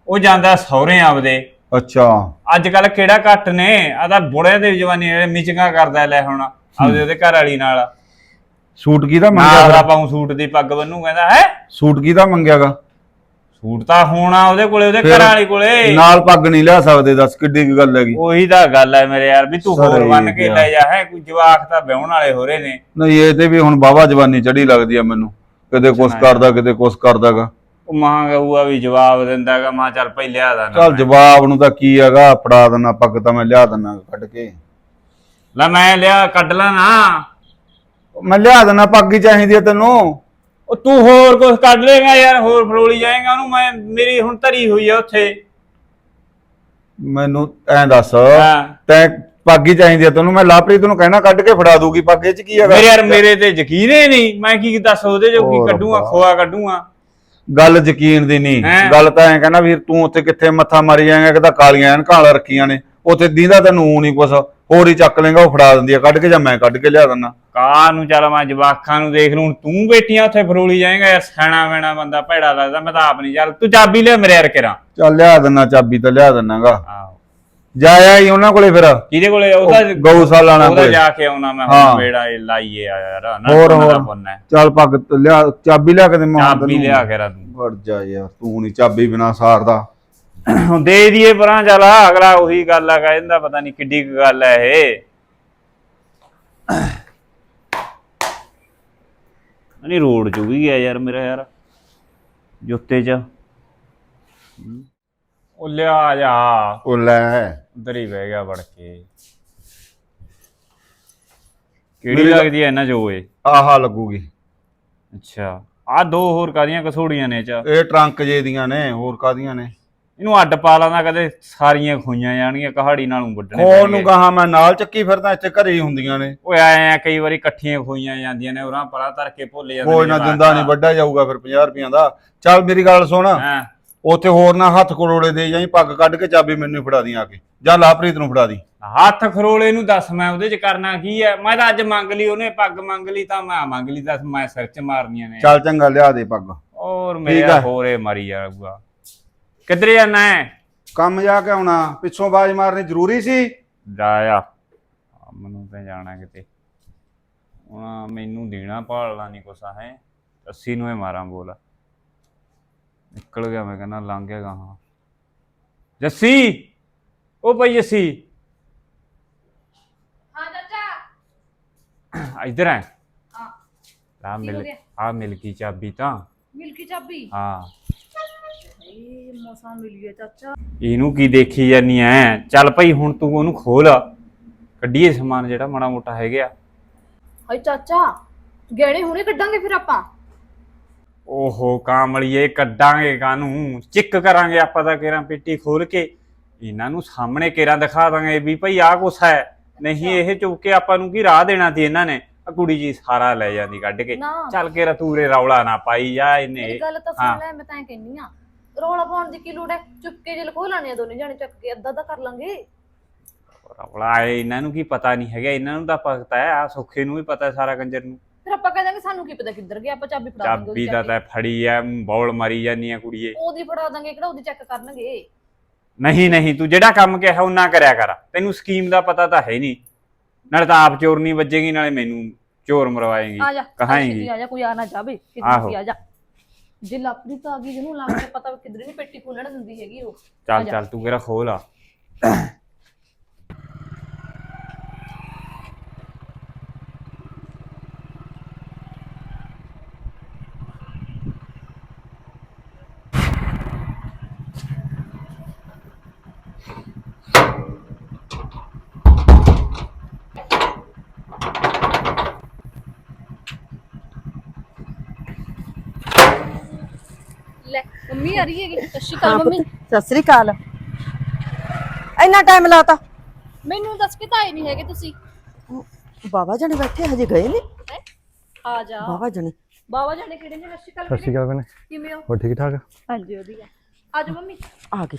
S5: ਉਹ ਜਾਂਦਾ ਸਹੁਰੇ ਆਪਦੇ।
S4: ਅੱਛਾ।
S5: ਅੱਜ ਕੱਲ ਕਿਹੜਾ ਘੱਟ ਨੇ? ਆ ਤਾਂ ਬੁੜੇ ਦੇ ਜਵਾਨੀ ਨੇ ਮਿਚਗਾ ਕਰਦਾ ਲੈ ਹੁਣ ਆਪਦੇ ਉਹਦੇ ਘਰ ਵਾਲੀ ਨਾਲ।
S4: ਸੂਟ ਕਿਹਦਾ ਮੰਗਿਆ ਫਿਰ?
S5: ਪਾਉਂ ਸੂਟ ਦੀ ਪੱਗ ਬੰਨੂ ਕਹਿੰਦਾ ਹੈ?
S4: ਸੂਟ ਕਿਹਦਾ ਮੰਗਿਆਗਾ?
S5: ਸੂਟ ਤਾਂ ਹੋਣਾ ਉਹਦੇ ਕੋਲੇ ਉਹਦੇ
S4: ਫਿਰ
S5: ਘਰ ਵਾਲੀ ਕੋਲੇ।
S4: ਨਾਲ ਪੱਗ ਨਹੀਂ ਲਿਆ ਸਕਦੇ ਦੱਸ ਕਿੱਡੀ ਕੁ ਗੱਲ ਹੈਗੀ।
S5: ਉਹੀ ਤਾਂ ਗੱਲ ਹੈ ਮੇਰੇ ਯਾਰ ਵੀ ਤੂੰ ਹੋਰ ਬੰਨ ਕੇ। ਲੈ ਜਾ ਹੈ ਕੋਈ ਜਵਾਕ ਤਾਂ ਵਿਆਹਣ ਵਾਲੇ ਹੋ ਰਹੇ ਨੇ।
S4: ਨਹੀਂ ਇਹ ਤੇ ਵੀ ਹੁਣ ਬਾਵਾ ਜਵਾਨੀ ਚੜੀ ਲੱਗਦੀ ਆ ਮੈਨੂੰ। ਕਦੇ ਕੁਛ ਕਰਦਾ ਕਿਤੇ ਕੁਛ ਕਰਦਾਗਾ।
S5: ਉਹ ਮਾਂ ਗਊਆ ਵੀ ਜਵਾਬ ਦਿੰਦਾਗਾ ਮਾਂ ਚੱਲ ਪਈ ਲਿਆ ਦਾ
S4: ਚੱਲ ਜਵਾਬ ਨੂੰ ਤਾਂ ਕੀ ਹੈਗਾ ਫੜਾ ਦੇਣਾ ਪੱਗ ਤਾਂ ਮੈਂ ਲਿਆ ਦੇਣਾ ਕੱਢ ਕੇ।
S5: ਲੈ ਮੈਂ ਲਿਆ ਕੱਢ ਲਾ ਨਾ।
S4: ਮੈਂ ਲਿਆ ਦੇਣਾ ਪੱਗ ਹੀ ਚਾਹੀਦੀ ਆ ਤੈਨੂੰ।
S5: ਉਹ ਤੂੰ ਹੋਰ ਕੁਝ ਕੱਢ ਲੇਗਾ ਯਾਰ ਹੋਰ ਫਰੋਲੀ ਜਾਏਗਾ ਉਹਨੂੰ ਮੈਂ ਮੇਰੀ ਹੁਣ ਧਰੀ ਹੋਈ ਆ ਉੱਥੇ।
S4: ਮੈਨੂੰ ਐਂ ਦੱਸ
S5: ਹਾਂ।
S4: ਤੈਂ ਪੱਗ ਚਾਹੀਦੀ ਆ ਤੈਨੂੰ ਮੈਂ ਲਾਪਰੀਤ ਨੂੰ ਕਹਿਣਾ ਕੱਢ ਕੇ ਫੜਾ ਦੂਗੀ ਪੱਗ ਚ ਕੀ ਹੈਗਾ?
S5: ਮੇਰੇ ਯਾਰ ਮੇਰੇ ਤੇ ਯਕੀਨ ਹੀ ਨਹੀਂ। ਮੈਂ ਕੀ ਦੱਸ ਉਹਦੇ ਜੋ ਕੀ
S4: ਹੋਰ।
S5: ਖੋਆ ਕੱਢੂਗਾ।
S4: ਗੱਲ ਯਕੀਨ ਦੀ ਨਹੀਂ।
S5: ਹੈਂ?
S4: ਗੱਲ ਤਾਂ ਐਂ ਕਹਿੰਦਾ ਵੀਰ ਤੂੰ ਉੱਥੇ ਕਿੱਥੇ ਮੱਥਾ ਮਾਰੀ ਜਾਏਗਾ ਕਿਤਾ ਕਾਲੀਆਂ ਐਨਕਾਂ ਵਾਲਾ ਰੱਖੀਆਂ ਨੇ। ਉੱਥੇ ਦੀਦਾ ਤੈਨੂੰ ਨਹੀਂ ਕੁਛ ਹੋਰ ਹੀ ਚੱਕ ਲੇਗਾ ਉਹ ਫੜਾ ਦਿੰਦੀ ਆ ਕੱਢ ਕੇ ਜਾਂ ਮੈਂ ਕੱਢ ਕੇ ਲਿਆ ਦਿੰਦਾ।
S5: ਕਾ ਨੂੰ ਚੱਲ ਮੈਂ ਜਵਾਖਾਂ ਨੂੰ ਦੇਖ ਲੂੰ ਤੂੰ ਬੇਟੀਆਂ ਉੱਥੇ ਫਰੋਲੀ ਜਾਏਗਾ ਯਾਰ ਸੈਣਾ ਵੈਣਾ ਬੰਦਾ ਭੈੜਾ ਲੱਗਦਾ ਮੈਂ ਤਾਂ ਆਪ ਨਹੀਂ ਚੱਲ। ਤੂੰ ਚਾਬੀ ਲੈ ਮੇਰੇ ਯਾਰ ਕਿਰਾ
S4: ਚੱਲ ਲਿਆ ਦਿੰਦਾ ਚਾਬੀ ਤਾਂ ਲਿਆ ਦਿੰਨਾਗਾ
S5: ਆਹੋ।
S4: ਜਾਇਆ ਹੀ ਉਹਨਾਂ ਕੋਲੇ ਫਿਰ।
S5: ਕਿਹਦੇ ਕੋਲੇ? ਉਹਦਾ
S4: ਗਊਸ਼ਾਲਾ ਨਾਲ
S5: ਉਹਦਾ
S4: ਕੋਲੇ।
S5: ਜਾ ਕੇ ਆਉਣਾ ਮੈਂ
S4: ਹਾਂ।
S5: ਹੁਣ ਬੇੜਾ ਇਹ ਲਾਈਏ ਆ ਯਾਰ ਨਾ
S4: ਹੋਰ,
S5: ਦਾ
S4: ਹੋਰ।
S5: ਪੁੰਨ ਹੈ।
S4: ਚੱਲ ਪੱਗ ਲਿਆ ਚਾਬੀ ਲਿਆ ਕੇ ਦੇ ਮਾਂ
S5: ਚਾਬੀ ਲਿਆ ਕੇ ਰਾ ਤੂੰ
S4: ਵੜ ਜਾ ਯਾਰ ਤੂੰ ਨਹੀਂ ਚਾਬੀ ਬਿਨਾ ਸਾਰਦਾ।
S5: ਦੇ ਦੀਏ ਪਰਾਂ ਚੱਲ ਅਗਲਾ ਉਹੀ ਗੱਲ ਆ ਕਹਿੰਦਾ ਪਤਾ ਨਹੀਂ ਕਿੱਡੀ ਕੁ ਗੱਲ ਹੈ ਇਹ। ਨਹੀਂ ਰੋਡ ਚ ਵੀ ਗਿਆ ਯਾਰ ਮੇਰਾ ਯਾਰ ਜੁੱਤੇ ਚ। ਉਹ ਲਿਆ ਜਾ।
S4: ਉਹ ਲੈ।
S5: ਉਧਰ ਹੀ ਬਹਿ ਗਿਆ ਵੜ ਕੇ। ਕਿਹੜੀ ਲੱਗਦੀ ਐ ਇਹਨਾਂ ਜੋ ਓਏ?
S4: ਆਹਾ ਲੱਗੂਗੀ।
S5: ਅੱਛਾ। ਆ ਦੋ ਹੋਰ ਕਾਦੀਆਂ ਕਸੋੜੀਆਂ ਨੇ ਚ?
S4: ਇਹ ਟਰੰਕ ਜੇ ਦੀਆਂ ਨੇ ਹੋਰ ਕਾਦੀਆਂ ਨੇ?
S5: ਇਹਨੂੰ ਅੱਡ ਪਾ ਲਾਂਦਾ ਕਦੇ ਸਾਰੀਆਂ ਖੋਈਆਂ ਜਾਣਗੀਆਂ ਕਹਾੜੀ ਨਾਲੋਂ ਵੱਢਣੇ
S4: ਹੋਰ ਨੂੰ। ਕਹਾ ਮੈਂ ਨਾਲ ਚੱਕੀ ਫਿਰਦਾ ਇੱਥੇ ਘਰੇ ਹੀ ਹੁੰਦੀਆਂ ਨੇ।
S5: ਓਏ ਆਏ ਆ ਕਈ ਵਾਰੀ ਇਕੱਠੀਆਂ ਖੋਈਆਂ ਜਾਂਦੀਆਂ ਨੇ ਉਹਨਾਂ ਪਰਾਂ ਧਰ ਕੇ ਭੁੱਲ ਜਾਂਦੇ
S4: ਕੋਈ ਨਾ ਦਿੰਦਾ ਨਹੀਂ। ਵੱਡਾ ਜਾਊਗਾ ਫਿਰ 50 ਰੁਪਈਆਂ ਦਾ। ਚੱਲ ਮੇਰੀ ਗੱਲ ਸੁਣ।
S5: ਹਾਂ।
S4: ਉੱਥੇ ਹੋਰ ਨਾ ਹੱਥ ਕੋਲੋੜੇ ਦੇ ਜਾਈ ਪੱਗ ਕੱਢ ਕੇ ਚਾਬੀ ਮੈਨੂੰ ਹੀ ਫੜਾ ਦੀ ਆ ਕੇ। ਜਾਂ ਲਾਪਰੀਤ ਨੂੰ ਫੜਾ ਦੀ।
S5: ਹੱਥ ਖਰੋਲੇ ਨੂੰ ਦੱਸ ਮੈਂ ਉਹਦੇ ਚ ਕਰਨਾ ਕੀ ਹੈ ਮੈਂ ਤਾਂ ਅੱਜ ਮੰਗ ਲਈ ਉਹਨੇ ਪੱਗ ਮੰਗ ਲਈ ਤਾਂ ਮੈਂ ਮੰਗ ਲਈ ਦੱਸ ਮੈਂ ਸਿਰ ਚ ਮਾਰਨੀਆਂ ਨੇ।
S4: ਚੱਲ ਚੰਗਾ ਲਿਆ ਦੇ ਪੱਗ।
S5: ਔਰ ਮੇਰਾ। ਹੋਰੇ ਮਰੀ ਜਾਊਗਾ। ਕਿੱਧਰ ਜਾਣਾ ਹੈ?
S4: ਕੰਮ ਜਾ ਕੇ ਆਉਣਾ। ਪਿੱਛੋਂ ਬਾਜ਼ ਮਾਰਨੀ ਜ਼ਰੂਰੀ ਸੀ।
S5: ਜਾਇਆ ਮੈਨੂੰ ਤੇ ਜਾਣਾ ਕਿਤੇ। ਹੁਣ ਮੈਨੂੰ ਦੇਣਾ ਭਾਲਣਾ ਨਹੀਂ ਕੁਛ ਹੈ। 80 ਨੂੰ ਹੀ ਮਾਰਾਂ ਬੋਲ। ਨਿਕਲ ਗਿਆ ਮੈਂ ਕਹਿੰਦਾ ਲੰਘ ਗਿਆ ਗਾਹਾਂ। ਜੱਸੀ! ਉਹ ਭਾਈ ਜੱਸੀ!
S1: ਹਾਂ ਚਾਚਾ।
S5: ਇੱਧਰ ਆ।
S1: ਹਾਂ।
S5: ਆ
S1: ਕੀ ਹੋ
S5: ਮਿਲ
S1: ਗਿਆ?
S5: ਆ ਮਿਲ ਗਈ ਚਾਬੀ ਤਾਂ।
S1: ਮਿਲ ਗਈ ਚਾਬੀ?
S5: ਹਾਂ।
S1: ਮਿਲ ਚਾਚਾ।
S5: ਇਹਨੂੰ ਕੀ ਦੇਖੀ ਜਾਨੀ ਐ? ਚੱਲ ਭਾਈ ਹੁਣ ਤੂੰ ਉਹਨੂੰ ਖੋਲ। ਕੱਢੀਏ ਸਮਾਨ ਜਿਹੜਾ ਮਾੜਾ ਮੋਟਾ ਹੈਗਾ।
S1: ਹਾਏ ਚਾਚਾ ਗਹਿਣੇ ਹੁਣੇ ਕੱਢਾਂਗੇ ਫਿਰ ਆਪਾਂ।
S5: ਓਹੋ ਕਾਮਲੀਏ ਕੱਢਾਂਗੇ ਕਾਨੂੰ ਚਿੱਕ ਕਰਾਂਗੇ ਆਪਾਂ ਤਾਂ ਕੇਰਾਂ ਪੇਟੀ ਖੋਲ ਕੇ। ਇਹਨਾਂ ਨੂੰ ਸਾਹਮਣੇ ਕੇਰਾਂ ਦਿਖਾ ਦਾਂਗੇ ਵੀ ਭਾਈ ਆਹ ਕੁਛ ਹੈ। ਨਹੀਂ ਇਹ ਚੁੱਕ ਕੇ ਆਪਾਂ ਨੂੰ ਕੀ ਰਾਹ ਦੇਣਾ ਸੀ ਇਹਨਾਂ ਨੇ? ਆ ਕੁੜੀ ਜੀ ਸਾਰਾ ਲੈ ਜਾਂਦੀ ਕੱਢ ਕੇ।
S1: ਨਾ।
S5: ਚੱਲ ਕੇ ਰਤੂਰੇ ਰੌਲਾ ਨਾ ਪਾਈ ਜਾ
S1: ਮੇਰੀ
S5: ਇਹਨੇ
S1: ਗੱਲ ਤਾਂ
S5: ਹਾਂ।
S1: ਸੁਣ ਲੈ ਮੈਂ ਤਾਂ ਕਹਿੰਨੀ ਆ ਰੌਲਾ ਪਾਉਣ ਦੀ ਕੀ ਲੋੜ ਹੈ? ਚੁੱਪਕੇ ਜੇ ਲਕੋ ਲਾਣੇ ਆ ਦੋਨੇ ਜਾਣੇ ਚੱਕ ਕੇ ਅੱਧਾ ਅੱਧਾ ਕਰ ਲਾਂਗੇ।
S5: ਰੌਲਾ ਇਹ ਇਹਨਾਂ ਨੂੰ ਕੀ ਪਤਾ ਨਹੀਂ ਹੈਗਾ ਇਹਨਾਂ ਨੂੰ ਤਾਂ ਪਤਾ ਹੈ ਆ ਸੁੱਖੇ ਨੂੰ ਵੀ ਪਤਾ ਹੈ ਸਾਰਾ ਕੰਜਰ ਨੂੰ।
S1: ਫਿਰ ਆਪਾਂ ਕਹਿ ਦਾਂਗੇ ਸਾਨੂੰ ਕੀ ਪਤਾ ਕਿੱਧਰ ਗਿਆ ਆਪਾਂ ਚਾਬੀ ਫੜਾ ਦਾਂਗੇ
S5: ਚਾਬੀ
S1: ਉਹਦੀ
S5: ਦਾ
S1: ਚੱਕ
S5: ਤਾਂ ਫੜੀ ਐ ਬੌਲ ਮਰੀ ਜਾਂਦੀ ਆ ਕੁੜੀਏ।
S1: ਕੇ। ਉਹਦੀ ਫੜਾ ਦਾਂਗੇ ਕਿਹੜਾ ਉਹਦੀ ਚੈੱਕ ਕਰਨਗੇ?
S5: ਨਹੀਂ ਨਹੀਂ ਤੂੰ ਜਿਹੜਾ ਕੰਮ ਕਿਹਾ ਉਹ ਨਾ ਕਰਿਆ ਕਰ। ਤੈਨੂੰ ਸਕੀਮ ਦਾ ਪਤਾ ਤਾਂ ਹੈ ਨਹੀਂ। ਨਾਲੇ ਤਾਂ ਆਪ ਚੋਰ ਨਹੀਂ ਵੱਜੇਗੀ ਨਾਲੇ ਮੈਨੂੰ ਚੋਰ ਮਰਵਾਏਗੀ
S1: ਆ ਜਾ
S5: ਕਹਾਂਗੀ
S1: ਆ ਜਾ ਕੋਈ ਆ ਨਾ ਜਾਵੇ
S5: ਆਹੋ।
S1: ਆ ਜਾ। ਜੇ ਲਾਪਰੀ ਤਾਂ ਆ ਗਈ ਜਿਹਨੂੰ ਲੱਗ ਕੇ ਪਤਾ ਕਿਧਰੇ ਨਹੀਂ ਪੇਟੀ ਖੋਲਣ ਦਿੰਦੀ ਹੈਗੀ ਉਹ
S5: ਚੱਲ। ਚੱਲ ਤੂੰ ਕਿਹੜਾ ਖੋਲ ਆ
S1: ਲੈ ਮੰਮੀ ਆ ਰਹੀ ਹੈਗੀ। ਸਤਿ ਸ਼੍ਰੀ ਅਕਾਲ ਮੰਮੀ।
S6: ਸਤਿ ਸ੍ਰੀ ਅਕਾਲ। ਇੰਨਾ ਟਾਈਮ ਲਾਤਾ।
S1: ਮੈਨੂੰ ਦੱਸ ਕੇ ਤਾਂ ਆਏ ਨਹੀਂ ਹੈਗੇ ਤੁਸੀਂ।
S6: ਬਾਬਾ ਜਣੇ ਬੈਠੇ ਹਜੇ ਗਏ ਨੇ?
S1: ਹੈਂ? ਆ ਜਾ।
S6: ਬਾਬਾ ਜਣੇ।
S1: ਬਾਬਾ ਜਾਨੇ ਕਿਹੜੇ ਨੇ? ਸਤਿ ਸ਼੍ਰੀ ਅਕਾਲ
S3: ਸਤਿ ਸ਼੍ਰੀ ਅਕਾਲ ਭੈਣੇ।
S1: ਕਿਵੇਂ ਹੋ?
S3: ਹੋਰ ਠੀਕ ਠਾਕ?
S1: ਹਾਂਜੀ ਵਧੀਆ। ਆ ਜਾ ਮੰਮੀ।
S6: ਆ ਗਈ।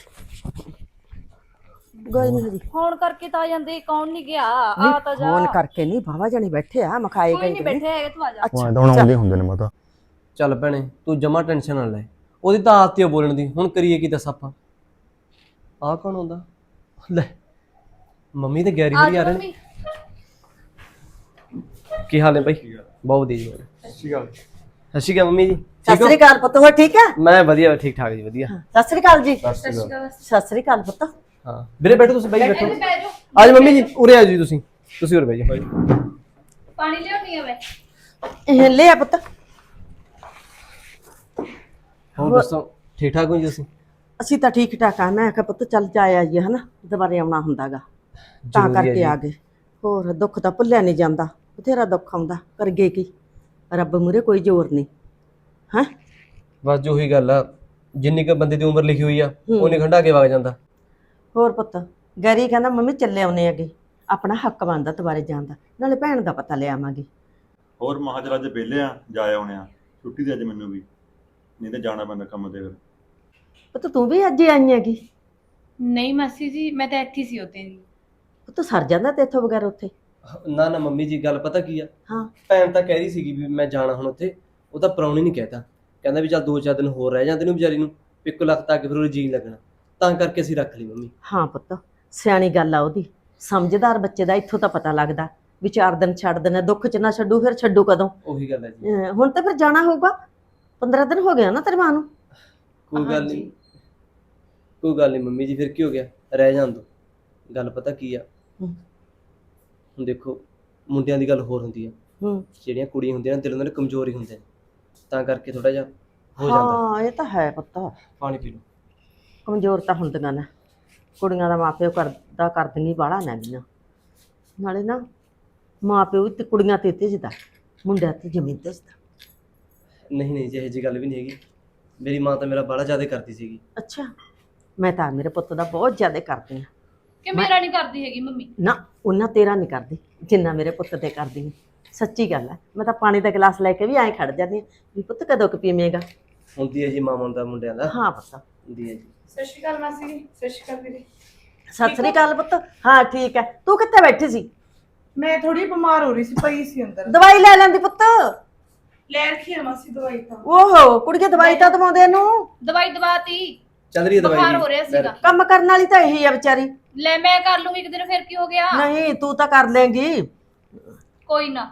S6: ਗਏ ਨਹੀਂ ਹਜੇ।
S1: ਫੋਨ ਕਰਕੇ ਤਾਂ ਆ ਜਾਂਦੇ ਕੌਣ ਨਹੀਂ ਗਿਆ? ਆ ਤਾਂ ਜਾ।
S6: ਫੋਨ ਕਰਕੇ ਨਹੀਂ ਬਾਬਾ ਜਣੇ ਬੈਠੇ ਆ ਮਖਾਏ
S1: ਕੋਈ
S6: ਗਏ
S1: ਨਹੀਂ।
S6: ਨੇ।
S1: ਬੈਠੇ ਹੈਗੇ ਤੂੰ ਆ ਜਾ।
S6: ਅੱਛਾ
S3: ਤਾਂ ਆਉਂਦੇ ਹੁੰਦੇ ਨੇ ਮਾਤਾ। ਚੱਲ ਭੈਣੇ ਤੂੰ ਜਮਾ ਟੈਨਸ਼ਨ ਨਾ ਲੈ। ਉਹਦੀ ਤਾਂ ਆਦਤ ਹੀ ਆ ਬੋਲਣ ਦੀ। ਹੁਣ ਕਰੀਏ ਕੀ ਦੱਸ ਆਪਾਂ? ਆਹ ਕੌਣ ਹੁੰਦਾ? ਲੈ ਮੰਮੀ ਤੇ ਗੈਰੀ ਹੋਰੀ ਆ ਰਹੇ ਨੇ। ਕੀ ਹਾਲ ਹੈ ਬਾਈ? ਬਹੁਤ ਵਧੀਆ ਜੀ। ਸਤਿ ਸ਼੍ਰੀ ਅਕਾਲ। ਸਤਿ ਸ਼੍ਰੀ ਅਕਾਲ ਮੰਮੀ ਜੀ।
S6: ਸਤਿ ਸ੍ਰੀ ਅਕਾਲ ਪੁੱਤ ਹੋ ਠੀਕ ਹੈ
S3: ਮੈਂ ਵਧੀਆ ਠੀਕ ਠਾਕ ਜੀ ਵਧੀਆ।
S6: ਸਤਿ ਸ੍ਰੀ ਅਕਾਲ ਜੀ।
S1: ਸਤਿ ਸ਼੍ਰੀ ਅਕਾਲ।
S6: ਸਤਿ ਸ੍ਰੀ ਅਕਾਲ ਪੁੱਤ।
S3: ਹਾਂ। ਵੀਰੇ ਬੈਠੋ ਤੁਸੀਂ ਬਾਈ ਬੈਠੋ। ਆਜ ਮੰਮੀ ਜੀ ਉਰੇ ਆ ਜੀ ਤੁਸੀਂ। ਤੁਸੀਂ ਉਰੇ ਬਹਿ ਜਾਓ।
S1: ਪਾਣੀ ਲਿਆਉਣੀ ਆ ਮੈਂ।
S6: ਇਹ ਲੈ ਆ ਪੁੱਤ।
S3: ਹੋਰ ਦੱਸੋ ਠੀਕ ਠਾਕ ਹੋ ਜੀ ਤੁਸੀਂ?
S6: ਅਸੀਂ ਤਾਂ ਠੀਕ ਠਾਕ ਆ। ਮੈਂ ਕਿਹਾ ਪੁੱਤ ਚੱਲ ਜਾ ਆਈਏ ਹਨਾ? ਦੁਬਾਰੇ ਆਉਣਾ ਹੁੰਦਾਗਾ। ਤਾਂ ਕਰਕੇ
S3: ਜੀ।
S6: ਆ ਗਏ। ਹੋਰ ਦੁੱਖ ਤਾਂ ਭੁੱਲਿਆ ਨਹੀਂ ਜਾਂਦਾ। ਬਥੇਰਾ ਦੁੱਖ ਆਉਂਦਾ। ਕਰ ਗਏ ਕੀ? ਰੱਬ ਮੂਰੇ ਕੋਈ ਜ਼ੋਰ ਨਹੀਂ। ਹਾਂ?
S3: ਬਸ ਜੋ ਹੀ ਗੱਲ ਆ। ਜਿੰਨੀ ਕ ਬੰਦੇ ਦੀ ਉਮਰ ਲਿਖੀ ਹੋਈ ਆ ਉਹਨੇ ਖੰਡਾ ਕੇ ਵਗ ਜਾਂਦਾ।
S6: ਹੋਰ ਪੁੱਤ ਗੈਰੀ ਕਹਿੰਦਾ ਮੰਮੀ ਚੱਲੇ ਆਉਨੇ ਅੱਗੇ। ਆਪਣਾ ਹੱਕ ਬਣਦਾ ਦੁਬਾਰੇ ਜਾਣ ਦਾ। ਨਾਲੇ ਭੈਣ ਦਾ ਪਤਾ ਲੈ ਆਵਾਂਗੇ।
S7: ਹੋਰ ਮਹਾਜਰਾ ਅੱਜ ਵਿਹਲੇ ਆ ਜਾ ਆਉਣੇ ਆ। ਛੁੱਟੀ ਤੇ ਅੱਜ ਮੈਨੂੰ ਵੀ। ਨਹੀਂ ਤਾਂ ਜਾਣਾ ਪੈਂਦਾ ਕੰਮ ਤੇ ਫਿਰ।
S6: ਪੁੱਤ ਤੂੰ ਵੀ ਅੱਜ ਹੀ ਆਈ ਹੈਗੀ?
S2: ਨਹੀਂ ਮਾਸੀ ਜੀ ਮੈਂ ਤਾਂ ਇੱਥੇ ਸੀ ਉਤੇ ਜੀ
S6: ਪੁੱਤ ਸਰ ਜਾਂਦਾ ਤੇ ਇੱਥੋਂ ਬਗੈਰ ਉੱਥੇ?
S3: ਨਾ ਨਾ ਮੰਮੀ ਜੀ ਗੱਲ ਪਤਾ ਕੀ ਆ?
S6: ਹਾਂ।
S3: ਭੈਣ ਤਾਂ ਕਹਿ ਰਹੀ ਸੀਗੀ ਵੀ ਮੈਂ ਜਾਣਾ ਹੁਣ ਉੱਥੇ। ਉਹ ਤਾਂ ਪ੍ਰਾਹੁਣੇ ਨਹੀਂ ਕਹਿਤਾ। ਕਹਿੰਦਾ ਵੀ ਚੱਲ ਦੋ ਚਾਰ ਦਿਨ ਹੋਰ ਰਹਿ ਜਾਂਦੇ ਨੂੰ ਵਿਚਾਰੀ ਨੂੰ ਪਿੱਕੋ ਲੱਖ ਤੱਕ ਫਿਰ ਉਹ ਜੀ ਲੱਗਣਾ। ਤਾਂ ਕਰਕੇ ਅਸੀਂ ਰੱਖ ਲਈ ਮੰਮੀ।
S6: ਹਾਂ ਪੁੱਤ ਸਿਆਣੀ ਗੱਲ ਆ ਉਹਦੀ। ਸਮਝਦਾਰ ਬੱਚੇ ਦਾ ਇੱਥੋਂ ਤਾਂ ਪਤਾ ਲੱਗਦਾ। ਵੀ ਚਾਰ ਦਿਨ ਛੱਡ ਦੇਣਾ ਦੁੱਖ ਚ ਨਾ ਛੱਡੂ ਫਿਰ ਛੱਡੂ ਕਦੋਂ?
S3: ਉਹੀ ਗੱਲ ਹੈ ਜੀ।
S6: ਅਹ ਹੁਣ ਤਾਂ ਫਿਰ ਜਾਣਾ ਹੋਊਗਾ। 15 ਦਿਨ ਹੋ ਗਿਆ ਨਾ ਤੇਰੇ ਮਾਂ ਨੂੰ?
S3: ਕੋਈ ਗੱਲ ਨਹੀਂ। ਕੋਈ ਗੱਲ ਨਹੀਂ ਮੰਮੀ ਜੀ ਫਿਰ ਕੀ ਹੋ ਗਿਆ? ਰਹਿ ਜਾਣ ਦੋ। ਗੱਲ ਪਤਾ ਕੀ ਆ?
S6: ਹੂੰ।
S3: ਹੁਣ ਦੇਖੋ ਮੁੰਡਿਆਂ ਦੀ ਗੱਲ ਹੋਰ ਹੁੰਦੀ ਆ।
S6: ਹੂੰ।
S3: ਜਿਹੜੀਆਂ ਕੁੜੀਆਂ ਹੁੰਦੀਆਂ ਨੇ ਦਿਲ ਉਹਨਾਂ ਦੇ ਕਮਜ਼ੋਰ ਹੀ ਹੁੰਦੇ ਨੇ। ਤਾਂ ਕਰਕੇ ਥੋੜਾ ਜਿਹਾ ਹੋ ਜਾਂਦਾ।
S6: ਹਾਂ ਇਹ ਤਾਂ ਹੈ ਪੁੱਤ।
S3: ਪਾਣੀ ਪੀ ਲਓ।
S6: ਕਮਜ਼ੋਰ ਤਾਂ ਹੁੰਦੀਆਂ ਨੇ। ਕੁੜੀਆਂ ਦਾ ਮਾਪਿਓ ਕਰਦਾ ਕਰਦੀਆਂ ਬਾਹਲਾ ਨਗੀਆਂ ਨਾਲੇ ਨਾ ਮਾਪਿਓ ਤੇ ਕੁੜੀਆਂ ਤੇ ਤੇਜਦਾ ਮੁੰਡਿਆਂ ਤੇ ਜ਼ਮੀਨ ਤੇਜਦਾ
S3: ਨਹੀਂ ਨਹੀਂ ਜੀ ਇਹੋ ਜਿਹੀ ਗੱਲ ਵੀ ਨਹੀਂ ਹੈਗੀ। ਮੇਰੀ ਮਾਂ ਤਾਂ ਮੇਰਾ ਬਾਲਾ ਜ਼ਿਆਦਾ ਕਰਦੀ ਸੀਗੀ।
S6: ਅੱਛਾ। ਮੈਂ ਤਾਂ ਮੇਰੇ ਪੁੱਤ ਦਾ ਬਹੁਤ ਜ਼ਿਆਦਾ ਕਰਦੀ ਹਾਂ।
S1: ਕਿ ਮੇਰਾ ਨਹੀਂ ਕਰਦੀ ਹੈਗੀ ਮੰਮੀ?
S6: ਨਾ ਉਹਨਾਂ ਤੇਰਾ ਨਹੀਂ ਕਰਦੀ ਜਿੰਨਾ ਮੇਰੇ ਪੁੱਤ ਤੇ ਕਰਦੀ ਹੈ। ਸੱਚੀ ਗੱਲ ਹੈ। ਮੈਂ ਤਾਂ ਪਾਣੀ ਦਾ ਗਲਾਸ ਲੈ ਕੇ ਵੀ ਐਂ ਖੜ ਜਾਂਦੀ ਹਾਂ। ਵੀ ਪੁੱਤ ਕਦੋਂ ਕੁ ਪੀਵੇਂਗਾ?
S3: ਹੁੰਦੀ ਹੈ ਜੀ ਮਾਂ ਦਾ ਮੁੰਡਿਆਂ ਦਾ।
S6: ਹਾਂ ਪੁੱਤ।
S3: ਹੁੰਦੀ ਹੈ ਜੀ।
S2: ਸਤਿ ਸ਼੍ਰੀ ਅਕਾਲ ਮਾਸੀ ਜੀ ਸਤਿ ਸ਼੍ਰੀ ਅਕਾਲ ਵੀਰੇ।
S6: ਸਤਿ ਸ੍ਰੀ ਅਕਾਲ ਪੁੱਤ। ਹਾਂ ਠੀਕ ਹੈ। ਤੂੰ ਕਿੱਥੇ ਬੈਠੀ ਸੀ?
S8: ਮੈਂ ਥੋੜੀ ਬਿਮਾਰ ਹੋ ਰਹੀ ਸੀ ਪਈ ਸੀ ਅੰਦਰ।
S6: ਦਵਾਈ ਲੈ ਲੈਂਦੀ ਪੁੱਤ।
S8: ਲੈ ਰੱਖੀ ਆ ਮਾਸੀ ਦਵਾਈ ਤਾਂ?
S6: ਓਹੋ ਕੁੜੀਏ ਦਵਾਈ ਤਾਂ ਦਵਾਉਂਦੇ ਨੂੰ।
S1: ਦਵਾਈ ਦਵਾਤੀ।
S3: ਚੱਲ ਰਹੀ ਹੈ ਦਵਾਈ
S1: ਬੁਖਾਰ
S3: ਜੀ।
S1: ਹੋ ਰਿਹਾ ਸੀਗਾ।
S6: ਕੰਮ ਕਰਨ ਵਾਲੀ ਤਾਂ ਇਹੀ ਆ ਵਿਚਾਰੀ।
S1: ਲੈ ਮੈਂ ਕਰ ਲੂੰਗੀ ਇੱਕ ਦਿਨ ਫਿਰ ਕੀ ਹੋ ਗਿਆ?
S6: ਨਹੀਂ ਤੂੰ ਤਾਂ ਕਰ ਲੇਂਗੀ
S1: ਕੋਈ ਨਾ।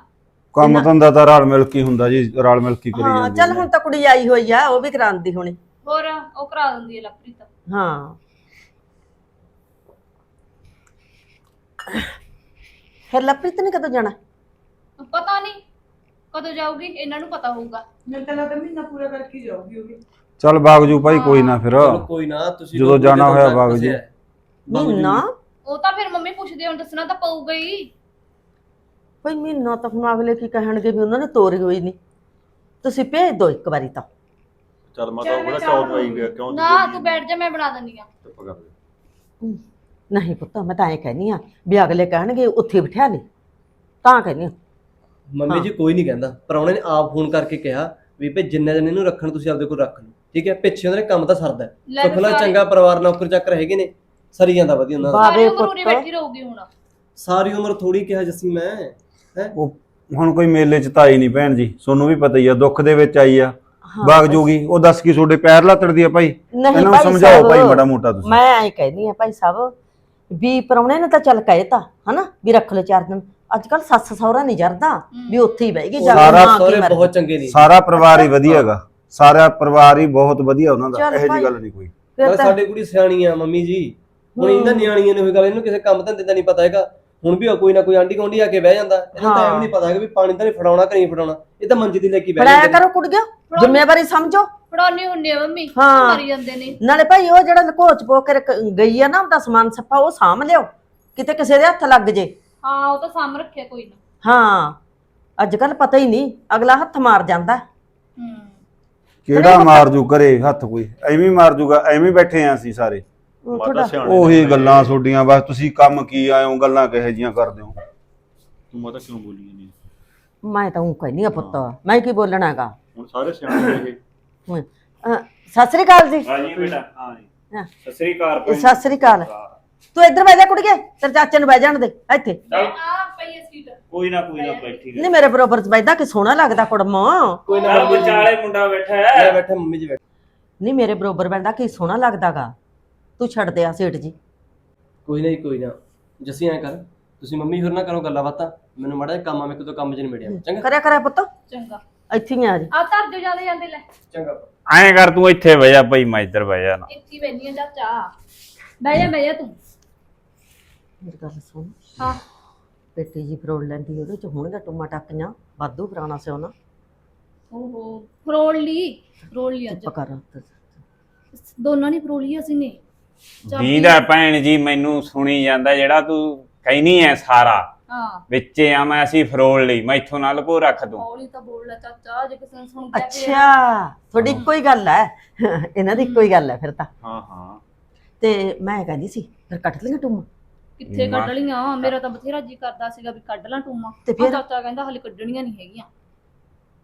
S4: ਕੰਮ ਧੰਦਾ ਤਾਂ ਰਲ ਮਿਲ ਕੇ ਹੀ ਹੁੰਦਾ ਜੀ ਰਲ ਮਿਲ ਕੇ ਹੀ ਕਰੀ
S6: ਹਾਂ
S4: ਜਾਂਦੀ
S6: ਚੱਲ
S4: ਹੈ।
S6: ਹੁਣ ਤਾਂ ਕੁੜੀ ਆਈ ਹੋਈ ਆ ਉਹ ਵੀ ਕਰਾਉਂਦੀ ਹੋਣੀ।
S1: ਹੋਰ ਉਹ ਕਰਾ ਦਿੰਦੀ ਹੈ ਲਵਪ੍ਰੀਤ।
S6: ਹਾਂ। ਫਿਰ ਲਪ੍ਰੀਤ ਨੇ ਕਦੋਂ ਜਾਣਾ?
S1: ਪਤਾ ਨਹੀਂ। ਕਦੋਂ ਜਾਊਗੀ? ਇਹਨਾਂ ਨੂੰ ਪਤਾ ਹੋਊਗਾ।
S8: ਮੈਨੂੰ ਤਾਂ ਲੱਗਦਾ ਮਹੀਨਾ ਪੂਰਾ ਕਰਕੇ ਹੀ ਜਾਊਗੀ ਉਹ ਵੀ।
S4: ਚੱਲ ਬਾਗ ਜੂ ਭਾਈ ਕੋਈ ਨਾ ਫਿਰ।
S3: ਚਲੋ ਕੋਈ ਨਾ ਤੁਸੀਂ
S4: ਜਦੋਂ
S3: ਲੋਕ
S4: ਜਾਣਾ ਹੋਇਆ
S3: ਤਾਂ
S4: ਵਗ
S3: ਫਸਿਆ
S4: ਜੀ।
S3: ਹੈ। ਵਗ ਜੀ।
S6: ਮਹੀਨਾ
S1: ਉਹ ਤਾਂ ਫਿਰ ਮੰਮੀ ਪੁੱਛਦੇ ਹੁਣ ਦੱਸਣਾ ਤਾਂ ਪਊਗਾ ਹੀ।
S6: ਕੋਈ ਮਹੀਨਾ ਤਾਂ ਹੁਣ ਅਗਲੇ ਕੀ ਕਹਿਣਗੇ ਵੀ ਉਹਨਾਂ ਨੇ ਤੋਰੀ ਹੋਈ ਨਹੀਂ। ਤੁਸੀਂ ਭੇਜ ਦਿਓ ਇੱਕ ਵਾਰੀ ਤਾਂ।
S7: ਚੱਲ ਮਾਤਾ ਉਹ ਬੜਾ ਚੌੜ ਪਈ ਗਿਆ ਕਿਉਂ
S1: ਨਾ ਤੂੰ ਬੈਠ ਜਾ ਮੈਂ ਬਣਾ ਦਿੰਦੀ ਆ
S7: ਚੁੱਪ ਕਰ ਦੇ
S6: ਨਹੀਂ ਪੁੱਤ ਮੈਂ ਤਾਂ ਐਂ ਕਹਿੰਦੀ ਆ ਵੀ ਅਗਲੇ ਕਹਿਣਗੇ ਉੱਥੇ ਬਿਠਾ ਲੈ ਤਾਂ ਕਹਿੰਦੀ ਆ
S3: ਮੰਮੀ ਜੀ ਕੋਈ ਨਹੀਂ ਕਹਿੰਦਾ। ਪ੍ਰਾਹੁਣੇ ਨੇ ਆਪ ਫੋਨ ਕਰਕੇ ਕਿਹਾ ਵੀ ਭਈ ਜਿੰਨੇ ਜਣੇ ਨੂੰ ਰੱਖਣ ਤੁਸੀਂ ਆਪਦੇ ਕੋਲ ਰੱਖ ਲਓ। ਠੀਕ ਹੈ? ਪਿੱਛੇ ਉਹਨਾਂ ਨੇ ਕੰਮ ਤਾਂ ਸਰਦਾ ਹੈ।
S1: ਲੈ
S3: ਸੁੱਖ ਨਾਲ
S1: ਸਾਰੇ-
S3: ਚੰਗਾ ਪਰਿਵਾਰ ਨੌਕਰ ਚਾਕਰ ਹੈਗੇ ਨੇ। ਸਰੀ ਜਾਂਦਾ ਵਧੀਆ ਉਹਨਾਂ ਦਾ।
S1: ਸਾਰੀ ਉਮਰ ਉਰੇ
S6: ਪੁੱਤ।
S1: ਬੈਠੀ ਰਹੂਗੀ ਹੁਣ।
S3: ਸਾਰੀ ਉਮਰ ਥੋੜੀ ਕਿਹਾ ਜੱਸੀ ਮੈਂ ਹੈ?
S4: ਉਹ ਹੁਣ ਕੋਈ ਮੇਲੇ ਚ ਤਾਂ ਆਈ ਨਹੀਂ ਭੈਣ ਜੀ। ਤੁਹਾਨੂੰ ਵੀ ਪਤਾ ਹੀ ਆ ਦੁੱਖ ਦੇ ਵਿੱਚ ਆਈ ਆ।
S6: ਹਾਂ,
S4: ਬਾਗ ਜੂਗੀ। ਉਹ ਦੱਸ ਕੀ ਤੁਹਾਡੇ ਪੈਰ ਲੱਤੜਦੀ ਆ ਭਾਈ?
S6: ਨਹੀਂ
S4: ਇਹਨਾਂ ਨੂੰ
S6: ਭਾਈ
S4: ਸਮਝਾਓ
S6: ਸਾਹਿਬ,
S4: ਭਾਈ ਮਾੜਾ ਮੋਟਾ ਤੁਸੀਂ।
S6: ਮੈਂ ਐਂ ਕਹਿੰਦੀ ਆ ਭਾਈ ਸਾਹਿਬ ਵੀ ਪਰੌਣੇ ਨੇ ਤਾਂ ਚੱਲ ਕਹੇ ਤਾਂ ਹਨਾ? ਵੀ ਰੱਖ ਲੈ ਚਾਰ ਦਿਨ। ਅੱਜ ਕੱਲ ਸੱਸ ਸਹੁਰਾ ਨਹੀਂ ਜਰਦਾ ਵੀ ਉੱਥੇ ਹੀ ਬਹਿ ਗਈ ਜਾ ਕੇ
S3: ਸਾਰਾ
S6: ਮਾਂ ਕੀ
S3: ਸਹੁਰੇ
S6: ਮਰਜ਼ੀ।
S3: ਬਹੁਤ ਚੰਗੇ ਨੇ।
S4: ਸਾਰਾ ਪਰਿਵਾਰ ਹੀ ਵਧੀਆ ਹੈਗਾ। ਸਾਰਾ ਪਰਿਵਾਰ ਹੀ ਬਹੁਤ ਵਧੀਆ ਉਹਨਾਂ ਦਾ
S6: ਚੱਲ
S4: ਇਹੋ
S6: ਭਾਈ।
S4: ਜੀ ਗੱਲ ਨਹੀਂ ਕੋਈ।
S6: ਫਿਰ ਤਾਂ
S3: ਸਾਡੀ ਕੁੜੀ ਸਿਆਣੀ ਆ ਮੰਮੀ ਜੀ। ਹੁਣ ਇਹਨਾਂ ਨਿਆਣੀਆਂ ਨੇ ਹੋਈ ਗੱਲ ਇਹਨੂੰ ਕਿਸੇ ਕੰਮ ਧੰਦੇ ਦਾ ਨਹੀਂ ਪਤਾ ਹੈਗਾ। ਹੁਣ ਵੀ ਉਹ ਕੋਈ ਨਾ ਕੋਈ ਆਂਢੀ ਗੁਆਂਢੀ ਆ ਕੇ ਬਹਿ ਜਾਂਦਾ। ਇਹਨੂੰ ਤਾਂ। ਐਵੇਂ ਨਹੀਂ ਪਤਾ ਹੈਗਾ ਵੀ ਪਾਣੀ ਤਾਂ ਨਹੀਂ ਫੜਾਉਣਾ ਕਿ ਨਹੀਂ ਫੜਾਉਣਾ। ਇਹ ਤਾਂ ਮੰਜੀ ਦੀ ਲੈ ਕੇ ਬਹਿ
S6: ਫੜਾਇਆ
S3: ਜਾਂਦੇ ਨੇ।
S6: ਕਰੋ ਕੁੜੀਓ ਜ਼ਿੰਮੇਵਾਰੀ ਸਮਝੋ।
S1: ਫੜਾਉਣੀ ਹੁੰਦੀ ਆ ਮੰਮੀ
S6: ਹਾਂ।
S1: ਮਰੀ ਜਾਂਦੇ ਨੇ।
S6: ਨਾਲੇ ਭਾਈ ਉਹ ਜਿਹੜਾ ਲਕੋਚ ਪੋ ਕੇ ਰੱਖ- ਗਈ ਆ ਨਾ ਉਹਦਾ ਸਮਾਨ ਸੱਪਾ ਉਹ ਸਾਂਭ ਲਿਓ। ਕਿਤੇ ਕਿਸੇ ਦੇ ਹੱਥ ਲੱਗ ਜੇ।
S1: ਹਾਂ ਉਹ ਤਾਂ ਸਾਂਭ ਰੱਖਿਆ ਕੋਈ ਨਾ।
S6: ਹਾਂ ਅੱਜ ਕੱਲ ਪਤਾ ਹੀ ਨਹੀਂ ਅਗਲਾ ਹੱਥ ਮਾਰ ਜਾਂਦਾ।
S1: ਹੂੰ।
S4: ਕਿਹੜਾ ਮਾਰ ਜੂ ਕਰੇ ਹੱਥ ਕੋਈ? ਐਵੇਂ ਹੀ ਮਾਰ ਜੂਗਾ ਐਵੇਂ ਹੀ ਬੈਠੇ ਆ ਅਸੀਂ ਸਾਰੇ।
S6: ਉਹ
S7: ਮਾਤਾ
S6: ਥੋੜਾ
S7: ਸਿਆਣੇ
S4: ਉਹੀ ਗੱਲਾਂ ਤੁਹਾਡੀਆਂ ਬਸ ਤੁਸੀਂ ਕੰਮ ਕੀ ਆਇਓ ਗੱਲਾਂ ਕਿਹੋ ਜੀਆਂ ਕਰਦੇ ਹੋ?
S7: ਤੂੰ ਮਾਤਾ ਕਿਉਂ ਬੋਲੀ ਨਹੀਂ
S6: ਮੈਂ ਤਾਂ ਉਹ ਕਹਿੰਦੀ ਆ ਪੁੱਤ ਮੈਂ ਕੀ ਬੋਲਣਾ ਹੈਗਾ?
S7: ਹੁਣ ਸਾਰੇ ਸਿਆਣੇ ਨੇ
S6: ਸਤਿ ਸ੍ਰੀ ਅਕਾਲ ਜੀ।
S5: ਹਾਂਜੀ ਬੇਟਾ। ਹਾਂ। ਜੀ। ਸਤਿ ਸ੍ਰੀ ਅਕਾਲ
S6: ਇਹ ਸਤਿ ਸ੍ਰੀ ਅਕਾਲ। ਤੂੰ ਇੱਧਰ ਬਹਿ ਜਾ ਕੁੜੀਏ ਤੇਰੇ ਚਾਚੇ ਨੂੰ ਬਹਿ ਜਾਣ ਦੇ ਇੱਥੇ।
S5: ਚੱਲ।
S1: ਆ ਪਈ ਹੈ ਸੀਟ।
S5: ਕੋਈ ਨਾ ਕੋਈ ਨਾ ਬੈਠੀ
S6: ਨਹੀਂ ਮੇਰੇ ਬਰੋਬਰ ਚ ਬੈਠਾ ਕਿ ਸੋਹਣਾ ਲੱਗਦਾ ਕੁੜਮਾ।
S3: ਕੋਈ ਨਾ
S5: ਚੱਲ
S3: ਜੀ।
S5: ਵਿਚਾਲੇ ਮੁੰਡਾ ਬੈਠਾ
S3: ਮੈਂ
S5: ਹੈ
S3: ਬੈਠਾ ਮੰਮੀ ਜੀ ਬੈਠੇ।
S6: ਨਹੀਂ ਮੇਰੇ ਬਰੋਬਰ ਬੈਠਾ ਕੀ ਸੋਹਣਾ ਲੱਗਦਾਗਾ। ਤੂੰ ਛੱਡ ਦੇ ਆ ਸੇਠ ਜੀ।
S3: ਕੋਈ ਨਾ ਜੀ, ਕੋਈ ਨਾ। ਜੱਸੀ ਐ ਕਰ। ਤੁਸੀਂ ਮੰਮੀ ਹੋਰ ਨਾ ਕਰੋ ਗੱਲਾਂ ਬਾਤਾਂ ਮੈਨੂੰ ਮਾੜਾ ਜਿਹਾ ਕੰਮ ਆ ਮੇਰੇ ਕੋਲ ਕੰਮ ਚ ਨਹੀਂ ਮਿਲਿਆ ਚੰਗਾ?
S6: ਕਰਿਆ ਕਰਿਆ ਪੁੱਤ।
S1: ਚੰਗਾ।
S6: ਇੱਥੇ ਹੀ ਆ ਜੀ।
S1: ਆ ਧਰ ਦਿਓ ਜਾਂਦੇ ਜਾਂਦੇ ਲੈ।
S3: ਚੰਗਾ।
S5: ਐਂ ਕਰ ਤੂੰ ਇੱਥੇ ਬਹਿ ਜਾ ਭਾਈ ਮੈਂ ਇੱਧਰ ਬਹਿ ਜਾਣਾ।
S1: ਇੱਥੇ ਬੈਣੀ ਆ ਚਾਚਾ ਬਹਿ ਜਾ ਬਹਿ ਜਾ ਤੂੰ।
S6: ਮੇਰੀ ਗੱਲ ਸੁਣ।
S1: ਹਾਂ।
S6: ਪੇਟੀ ਜੀ ਫਰੋੜ ਲੈਂਦੀ ਉਹਦੇ ਚ ਹੋਣਗੇ ਟੁੰਮਾ ਟੱਕੀਆਂ ਵਾਧੂ ਪੁਰਾਣਾ ਸਿਉਣਾ।
S1: ਓਹੋ ਫਰੋਲ ਲਈ? ਫਰੋਲ ਲਈ ਅੱਜ।
S6: ਚੁੱਪ ਕਰ
S1: ਦੋਨਾਂ ਨੇ ਫਰੋਲ ਲਈ ਅਸੀਂ ਨੇ। ਚਾਬੀ-
S5: ਦੀਦਾ ਭੈਣ ਜੀ ਮੈਨੂੰ ਸੁਣੀ ਜਾਂਦਾ ਜਿਹੜਾ ਤੂੰ ਕਹਿਨੀ ਐ ਸਾਰਾ।
S1: ਹਾਂ।
S5: ਵਿੱਚੇ ਆ ਮੈਂ ਅਸੀਂ ਫਰੋਲ ਲਈ ਮੈਂ ਇੱਥੋਂ ਨਾਲ ਕੋ ਰੱਖ ਦੂੰ।
S1: ਹੌਲੀ ਤਾਂ ਬੋਲ ਲੈ ਚਾਚਾ ਜੇ ਕਿਸੇ ਨੇ ਸੁਣ ਗਿਆ ਫਿਰ
S6: ਅੱਛਾ ਤੁਹਾਡੀ ਇੱਕੋ ਹੀ ਗੱਲ ਹੈ ਇਹਨਾਂ ਦੀ ਇੱਕੋ ਹੀ ਗੱਲ ਹੈ ਫਿਰ ਤਾਂ।
S7: ਹਾਂ ਹਾਂ।
S6: ਤੇ ਮੈਂ ਕਹਿੰਦੀ ਸੀ ਫਿਰ ਕੱਟ ਲਈਆਂ ਟੁੰਮਾ।
S1: ਕਿੱਥੇ ਕੱਢ ਲੀਆਂ ਮੇਰਾ ਤਾਂ ਬਥੇਰਾ ਜੀ ਕਰਦਾ ਸੀਗਾ ਵੀ ਕੱਢ ਲਾਂ ਟੂਮਾ।
S6: ਤੇ
S1: ਫਿਰ? ਚਾਚਾ ਕਹਿੰਦਾ ਹਲੇ ਕੱਢਣੀਆਂ ਨਹੀਂ ਹੈਗੀਆਂ।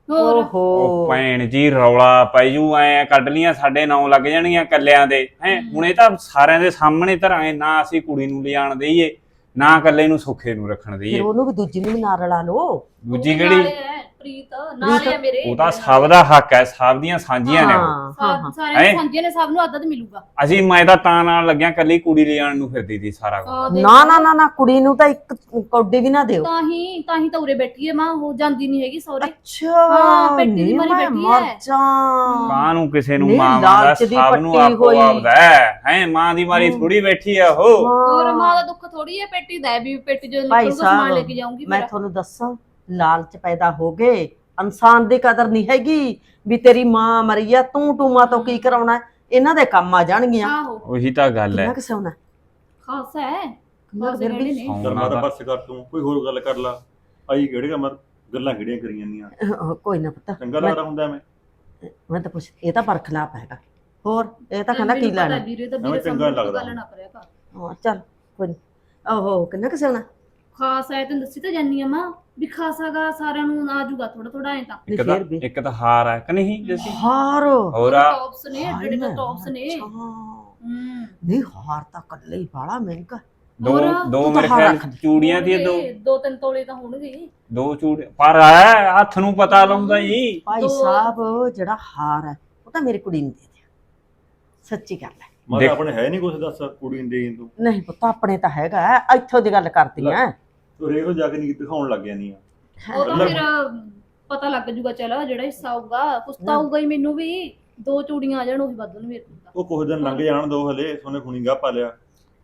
S1: ਹੋਰ?
S6: ਓਹੋ।
S5: ਉਹ ਭੈਣ ਜੀ ਰੌਲਾ ਪੈ ਜੂ ਐ ਕੱਢ ਲੀਆਂ ਸਾਡੇ ਨਾਂ ਲੱਗ ਜਾਣਗੀਆਂ ਕੱਲਿਆਂ ਦੇ। ਹੈ ਹੁਣ ਇਹ ਤਾਂ ਸਾਰਿਆਂ ਦੇ ਸਾਹਮਣੇ ਧਰਾਂਗੇ ਨਾ ਅਸੀਂ ਕੁੜੀ ਨੂੰ ਲਿਜਾਣ ਦੇਈਏ ਨਾ ਕੱਲੇ ਨੂੰ ਸੁੱਖੇ ਨੂੰ ਰੱਖਣ
S6: ਫਿਰ
S5: ਦੇਈਏ
S6: ਉਹਨੂੰ ਵੀ ਦੂਜੀ ਨੂੰ ਵੀ ਨਾਲ ਰਲਾ ਲਓ।
S5: ਦੂਜੀ ਕਿਹੜੀ?
S1: ਨਾਲੇ ਪ੍ਰੀਤ ਨਾਲੇ ਹੈ ਮੇਰੇ।
S5: ਉਹ ਤਾਂ ਸਭ ਦਾ ਹੱਕ ਹੈ ਸਭ ਦੀਆਂ ਸਾਂਝੀਆਂ ਨੇ ਉਹ।
S6: ਹਾਂ ਹਾਂ ਹਾਂ।
S1: ਸਾਰਿਆਂ ਨੂੰ? ਸਾਂਝੇ ਨੇ ਸਭ ਨੂੰ ਆਦਤ ਮਿਲੂਗਾ।
S5: ਅਸੀਂ ਮੈਂ ਤਾਂ ਤਾਂ ਨਾਲ ਲੱਗਿਆ ਕੱਲੀ ਕੁੜੀ ਲਿਜਾਣ ਨੂੰ ਫਿਰਦੀ ਸੀ ਸਾਰਾ ਕੁਝ।
S1: ਦੇਖ
S6: ਨਾ ਨਾ ਨਾ ਨਾ ਕੁੜੀ ਨੂੰ ਤਾਂ ਇੱਕ ਕੌਡੀ ਵੀ ਨਾ ਦਿਓ।
S1: ਤਾਂ ਹੀ ਤਾਂ ਹੀ ਤਾਂ ਉਰੇ ਬੈਠੀ ਹੈ ਮਾਂ ਉਹ ਜਾਂਦੀ ਨਹੀਂ ਹੈਗੀ ਸਹੁਰੇ।
S6: ਅੱਛਾ
S1: ਹਾਂ, ਪੇਟੀ ਦੀ ਮਾਰੀ
S6: ਮੈਂ
S1: ਬੈਠੀ
S6: ਮਰ
S1: ਹੈ।
S6: ਜਾਂ।
S5: ਕਾਂ ਨੂੰ ਕਿਸੇ ਨੂੰ
S6: ਨਹੀਂ,
S5: ਮਾਂ ਮਾਂ ਦਾ
S6: ਲਾਲਚ ਦੀ
S5: ਸਭ ਨੂੰ
S6: ਪੱਟੀ
S5: ਆਪੋ
S6: ਹੋਈ।
S5: ਆਪਦਾ ਹੈ। ਹੈ ਮਾਂ ਦੀ ਮਾਰੀ ਥੋੜੀ ਬੈਠੀ ਆ ਉਹ।
S1: ਹੋਰ ਮਾਂ ਦਾ ਦੁੱਖ ਥੋੜੀ ਹੈ ਪੇਟੀ ਦਾ ਹੈ ਵੀ ਪੇਟੀ ਜੋ
S6: ਭਾਈ
S1: ਨਿਕਲੂਗਾ ਸਮਾਨ ਲੈ
S6: ਸਾਹਿਬ
S1: ਕੇ ਜਾਊਂਗੀ
S6: ਮੈਂ
S1: ਫਿਰ।
S6: ਤੁਹਾਨੂੰ ਦੱਸਾਂ ਲਾਲਚ ਪੈਦਾ ਹੋ ਗਏ। ਇਨਸਾਨ ਦੀ ਕਦਰ ਨਹੀਂ ਹੈਗੀ ਵੀ ਤੇਰੀ ਮਾਂ ਮਰੀ ਆ ਤੂੰ ਟੂਮਾ ਤੋਂ ਕੀ ਕਰਾਉਣਾ? ਇਹਨਾਂ ਦੇ ਕੰਮ ਆ ਜਾਣਗੀਆਂ।
S1: ਆਹੋ।
S5: ਉਹੀ ਤਾਂ ਗੱਲ ਹੈ।
S6: ਕਿੰਨਾ ਕਿਸੇ ਹੋਣਾ
S1: ਖਾਸ ਹੈ।
S6: ਕਿੰਨਾ
S1: ਖਾਸ
S6: ਫਿਰ
S1: ਰਹਿਣੇ
S6: ਵੀ
S1: ਨੇ
S7: ਚੱਲ
S5: ਸੌਣਾ
S7: ਮਾਤਾ
S5: ਤਾਂ-
S7: ਪਾਸੇ ਕਰ ਤੂੰ ਕੋਈ ਹੋਰ ਗੱਲ ਕਰ ਲਾ। ਆਈ ਕਿਹੜੇ ਕੰਮ ਗੱਲਾਂ ਕਿਹੜੀਆਂ ਕਰੀਆਂ ਜਾਂਦੀਆਂ?
S6: ਅਹ, ਕੋਈ ਨਾ ਪਤਾ।
S7: ਚੰਗਾ
S6: ਮੈਂ-
S7: ਲੱਗਦਾ ਹੁੰਦਾ ਮੈਂ
S6: ਮੈਂ ਤਾਂ ਪੁੱਛ ਇਹ ਤਾਂ ਬਰਖਲਾਪ ਹੈਗਾ। ਹੋਰ ਇਹ ਤਾਂ ਕਹਿੰਦਾ ਕੀ
S1: ਮੈਨੂੰ ਪਤਾ
S6: ਲੈਣਾ?
S1: ਵੀਰੇ ਤਾਂ
S7: ਐਵੇਂ
S1: ਵੀਰੇ
S7: ਚੰਗਾ
S1: ਸਾਨੂੰ
S7: ਲੱਗਦਾ।
S1: ਗੱਲ ਨਾ ਕਰਿਆ ਕਰ।
S6: ਹਾਂ ਚੱਲ ਕੋਈ ਨੀ। ਓਹੋ ਕਿੰਨਾ ਕਿਸੇ ਹੋਣਾ
S1: ਖਾਸ ਹੈ ਤੈਨੂੰ ਦੱਸੀ ਤਾਂ ਜਾਨੀ ਆ ਮਾਂ। ਵੀ ਖਾਸਾਗਾ ਸਾਰਿਆਂ ਨੂੰ ਆ ਜਾਊਗਾ ਥੋੜਾ ਥੋੜਾ ਐ ਤਾਂ।
S5: ਇੱਕ ਤਾਂ
S6: ਫੇਰ ਵੀ।
S5: ਇੱਕ ਤਾਂ ਹਾਰ ਹੈ ਕਿ ਨਹੀਂ ਜੈਸੀ?
S6: ਹਾਰ।
S5: ਹੋਰ ਆ?
S1: ਟੌਪਸ ਨੇ ਏਡੇ ਏਡੇ ਟੌਪਸ ਨੇ।
S6: ਅੱਛਾ।
S1: ਹੂੰ।
S6: ਨਹੀਂ ਹਾਰ ਤਾਂ ਕੱਲੇ ਹੀ ਬਾਲਾ ਮਹਿੰਗਾ
S5: ਦੋ
S1: ਹੋਰ?
S5: ਦੋ
S6: ਤੂੰ ਤਾਂ
S5: ਮੇਰੇ
S6: ਹਾਰ
S5: ਖਿਆਲ
S6: ਰੱਖ ਲਈ।
S5: ਚੂੜੀਆਂ ਦੀਆਂ ਦੋ।
S1: ਹੋਣਗੇ, ਦੋ ਤਿੰਨ ਤੋਲੇ ਤਾਂ ਹੋਣਗੇ।
S5: ਦੋ ਚੂੜੀ ਪਰ ਹੈ ਹੱਥ ਨੂੰ ਪਤਾ ਲਾਉਂਦਾ ਜੀ
S6: ਭਾਈ
S1: ਦੋ-
S6: ਸਾਹਿਬ ਜਿਹੜਾ ਹਾਰ ਹੈ ਉਹ ਤਾਂ ਮੇਰੀ ਕੁੜੀ ਨੂੰ ਦੇ ਦਿਆ। ਸੱਚੀ ਗੱਲ ਹੈ।
S7: ਮੈਂ
S5: ਦੇਖ-
S7: ਆਪਣੇ ਹੈ ਨਹੀਂ ਕੁਛ ਦੱਸ ਕੁੜੀ ਨੂੰ ਦੇਣ ਤੂੰ?
S6: ਨਹੀਂ ਪੁੱਤ ਆਪਣੇ ਤਾਂ ਹੈਗਾ ਹੈ, ਇੱਥੋਂ ਦੀ ਗੱਲ ਕਰਦੀ ਆ
S7: ਤੂੰ ਰੇਰੋ ਜਾ ਕੇ ਨਹੀਂ ਦਿਖਾਉਣ ਲੱਗ ਜਾਂਦੀ ਆ।
S1: ਉਹ ਤਾਂ ਫਿਰ ਪਤਾ ਲੱਗ ਜੂਗਾ ਚਲ ਜਿਹੜਾ ਹਿੱਸਾ ਆਊਗਾ ਕੁਛ ਤਾਂ ਆਊਗਾ ਹੀ ਮੈਨੂੰ ਵੀ। ਦੋ ਚੂੜੀਆਂ ਆ ਜਾਣ ਉਹ ਵੱਧ ਨੂੰ ਮੇਰੇ ਤੋਂ।
S7: ਉਹ ਕੁਝ ਦਿਨ ਲੰਘ ਜਾਣ ਦੋ ਹਲੇ ਸੋਨੇ ਖੁਣੀ ਗਾ ਪਾ ਲਿਆ।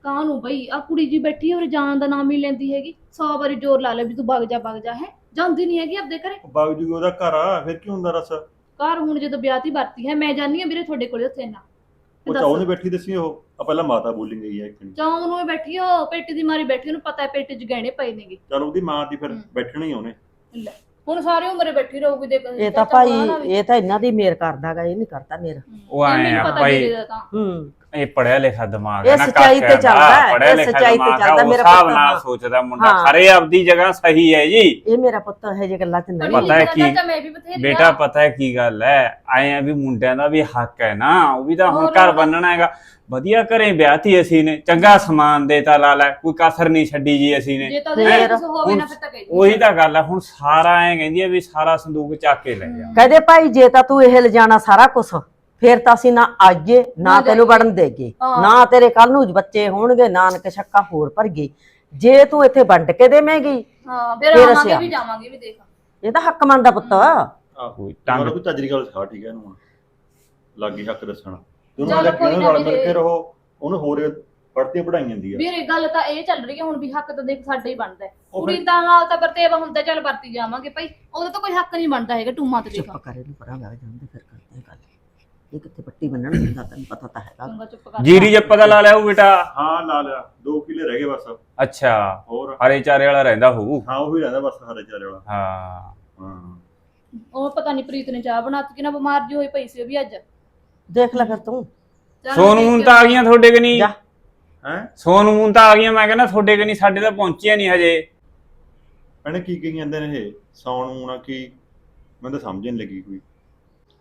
S1: ਕਾਂ ਨੂੰ ਬਈ? ਆ ਕੁੜੀ ਜੀ ਬੈਠੀ ਔਰ ਜਾਣ ਦਾ ਨਾਮ ਹੀ ਲੈਂਦੀ ਹੈਗੀ। 100 ਵਾਰੀ ਜ਼ੋਰ ਲਾ ਲੈ ਵੀ ਤੂੰ ਵਗ ਜਾ ਵਗ ਜਾ ਹੈ। ਜਾਂਦੀ ਨਹੀਂ ਹੈਗੀ ਆਪਦੇ ਘਰੇ।
S7: ਉਹ ਬਾਗ ਜੀ ਉਹਦਾ ਘਰ ਆ ਫਿਰ ਕੀ ਹੁੰਦਾ ਰਸ? ਉਹ
S1: ਘਰ ਹੁਣ ਜਦੋਂ ਵਿਆਹ ਤੀ ਵਰਤੀ ਹੈ ਮੈਂ ਜਾਨੀ ਆ ਵੀਰੇ ਤੁਹਾਡੇ ਕੋਲੇ ਉੱਥੇ ਨਾ
S7: ਚਾਉ ਨੇ ਬੈਠੀ ਦੱਸੀ ਉਹ। ਆ ਪਹਿਲਾਂ ਮਾਤਾ ਬੋਲੀ ਗਈ ਹੈ ਇੱਕ
S1: ਚਾਉ ਨੂੰ ਹੀ ਬੈਠੀ ਹੋ ਪੇਟੀ ਦੀ ਮਾਰੀ ਬੈਠੀ ਉਹਨੂੰ ਪਤਾ ਹੈ ਪੇਟੀ 'ਚ ਗਹਿਣੇ ਪਏ ਨੇਗੇ।
S7: ਚਲ ਉਹਦੀ ਮਾਂ ਦੀ ਫਿਰ। ਬੈਠਣਾ ਹੀ ਉਹਨੇ।
S1: ਲੈ। ਹੁਣ ਸਾਰੇ ਉਮਰੇ ਬੈਠੀ ਰਹੂਗੀ ਦੇਖ
S6: ਇਹ ਤਾਂ ਭਾਈ ਇਹ ਤਾਂ ਇਹਨਾਂ ਦੀ ਮੇਰ ਕਰਦਾਗਾ ਇਹ ਨਹੀਂ ਕਰਦਾ ਮੇਰ।
S5: ਉਹ ਆਏ ਆ ਭਾਈ
S6: ਹੂੰ।
S5: ਇਹ ਪੜਿਆ ਲਿਖਿਆ ਦਿਮਾਗ
S6: ਇਹ
S5: ਹੈ ਨਾ
S6: ਸੱਚਾਈ ਤੇ
S5: ਦਾ,
S6: ਚੱਲਦਾ ਹੈ, ਇਹ
S5: ਲਿਖਿਆ
S6: ਸੱਚਾਈ ਤੇ ਚੱਲਦਾ, ਮੇਰਾ
S5: ਹਿਸਾਬ
S6: ਪੁੱਤ।
S5: ਨਾਲ
S6: ਹਾਂ।
S5: ਸੋਚਦਾ ਮੁੰਡਾ
S6: ਹਾਂ।
S5: ਖਰੇ ਆਪਦੀ ਜਗ੍ਹਾ ਸਹੀ ਹੈ ਜੀ।
S6: ਇਹ ਮੇਰਾ ਪੁੱਤ ਇਹ ਜੇ ਗੱਲਾਂ ਚ ਨਹੀਂ।
S5: ਪਤਾ ਹੈ ਕੀ-
S1: ਮੈਂ ਵੀ ਬਥੇਰੀ
S5: ਬੇਟਾ ਪਤਾ ਹੈ ਕੀ ਗੱਲ ਹੈ? ਆਏ ਆ ਵੀ ਮੁੰਡਿਆਂ ਦਾ ਵੀ ਹੱਕ ਹੈ ਨਾ ਉਹ ਵੀ ਤਾਂ ਹੁਣ ਘਰ। ਬੰਨਣਾ ਹੈਗਾ। ਵਧੀਆ ਘਰੇ ਵਿਆਹਤੀ ਅਸੀਂ ਨੇ ਚੰਗਾ ਸਮਾਨ ਦੇਤਾ ਲਾ ਲੈ ਕੋਈ ਕਸਰ ਨਹੀਂ ਛੱਡੀ ਜੀ ਅਸੀਂ ਨੇ।
S1: ਜੇ ਤਾਂ ਉਹਦੇ ਹੋਵੇ ਨਾ ਫਿਰ ਤਾਂ ਕਹੀ
S5: ਉਹੀ ਤਾਂ ਗੱਲ ਹੈ ਹੁਣ ਸਾਰਾ ਐ ਕਹਿੰਦੀ ਹੈ ਵੀ ਸਾਰਾ ਸੰਦੂਕ ਚੱਕ ਕੇ ਲੈ ਜਾ।
S6: ਕਹਦੇ ਭਾਈ ਜੇ ਤਾਂ ਤੂੰ ਇਹ ਲਿਜਾਣਾ ਸਾਰਾ ਕੁਝ ਫਿਰ ਤਾਂ ਅਸੀਂ ਨਾ ਆਜੇ ਨਾ ਤੈਨੂੰ। ਵੜਨ ਦੇਗੇ। ਨਾ ਤੇਰੇ ਕੱਲ ਨੂੰ ਬੱਚੇ ਹੋਣਗੇ ਨਾਨਕ ਛੱਕਾ ਹੋਰ ਭਰਗੇ। ਜੇ ਤੂੰ ਇੱਥੇ ਵੰਡ ਕੇ ਦੇਵੇਂਗੀ
S1: ਹਾਂ ਫਿਰ
S6: ਫਿਰ
S1: ਆਵਾਂਗੇ ਵੀ ਜਾਵਾਂਗੇ ਵੀ ਦੇਖ।
S6: ਇਹ ਤਾਂ ਹੱਕ ਮੰਨਦਾ ਪੁੱਤ।
S7: ਆਹ
S5: ਕੋਈ
S7: ਟੰਗ ਕੋਈ ਤਜਰੀ ਗੱਲ ਸਿਖਾ ਠੀਕ ਹੈ ਇਹਨੂੰ ਹੁਣ। ਲੱਗੀ ਹੱਕ ਦੱਸਣਾ। ਤੂੰ
S1: ਚੱਲ ਕੋਈ
S7: ਕਿਉਂ
S1: ਨਾ
S7: ਨਾਲ ਮਿਲ
S1: ਵੀਰੇ।
S7: ਕੇ ਰਹੋ ਉਹਨੂੰ ਹੋਰ ਪੜ੍ਹਦੀਆਂ ਪੜਾਈ ਜਾਂਦੀ ਆ
S1: ਵੀਰੇ ਗੱਲ ਤਾਂ ਇਹ ਚੱਲ ਰਹੀ ਹੈ ਹੁਣ ਵੀ ਹੱਕ ਤਾਂ ਦੇਖ ਸਾਡੇ ਹੀ ਬਣਦਾ ਹੈ।
S7: ਉਹ
S1: ਕੁੜੀ ਦਾ ਨਾਲ ਤਾਂ ਵਰਤੇਵਾ ਹੁੰਦਾ ਚੱਲ ਵਰਤੀ ਜਾਵਾਂਗੇ ਭਾਈ। ਉਹਦਾ ਤਾਂ ਕੋਈ ਹੱਕ ਨਹੀਂ ਬਣਦਾ ਹੈਗਾ ਟੂਮਾ ਤੇ ਦੇਖ।
S6: ਚੁੱਪ ਕਰ ਇਹਨੂੰ ਪਰਾਂ ਲੱਗ ਜਾਂਦੇ ਫਿਰ ਕਰਦੇ ਗੱਲ। ਇਹ ਕਿੱਥੇ ਪੱਟੀ ਬੰਨਣ ਦਿੰਦਾ ਤੈਨੂੰ ਪਤਾ ਤਾਂ ਹੈਗਾ।
S1: ਚੰਗਾ ਚੁੱਪ ਕਰ।
S5: ਜੀਰੀ ਜੇ ਪਤਾ ਲਾ ਲਿਆ ਉਹ ਬੇਟਾ।
S7: ਹਾਂ ਲਾ ਲਿਆ। 2 ਕਿਲੇ ਰਹਿ ਗਏ ਬਸ।
S5: ਅੱਛਾ।
S7: ਹੋਰ?
S5: ਹਰੇ ਚਾਰੇ ਵਾਲਾ ਰਹਿੰਦਾ ਹੋਊ।
S7: ਹਾਂ ਉਹ ਹੀ ਰਹਿੰਦਾ ਬਸ ਹਰੇ ਚਾਰੇ ਵਾਲਾ।
S5: ਹਾਂ।
S7: ਹਾਂ।
S1: ਉਹ ਪਤਾ ਨਹੀਂ ਪ੍ਰੀਤ ਨੇ ਚਾਹ ਬਣਾਤੀ ਕਿ ਨਾ ਬਿਮਾਰ ਜੀ ਹੋਈ ਪਈ ਸੀ ਉਹ ਵੀ ਅੱਜ।
S6: ਦੇਖ ਲੈ ਫਿਰ ਤੂੰ।
S1: ਚੱਲ
S5: ਸੋਨ
S1: ਕੇ
S5: ਤਾਂ ਆ ਗਈਆਂ ਤੁਹਾਡੇ ਕਨੀ।
S6: ਜਾ।
S7: ਹੈ?
S5: ਸੋਨ ਮੂਨ ਤਾਂ ਆ ਗਈਆਂ ਮੈਂ ਕਹਿੰਦਾ ਤੁਹਾਡੇ ਕਨੀ ਸਾਡੇ ਤਾਂ ਪਹੁੰਚੀਆਂ ਨਹੀਂ ਹਜੇ।
S7: ਇਹਨੇ ਕੀ ਕਹੀ ਜਾਂਦੇ ਨੇ ਇਹ? ਸੌਣ ਮੂਣਾ ਕੀ? ਮੈਨੂੰ ਤਾਂ ਸਮਝ ਨਹੀਂ ਲੱਗੀ ਕੋਈ।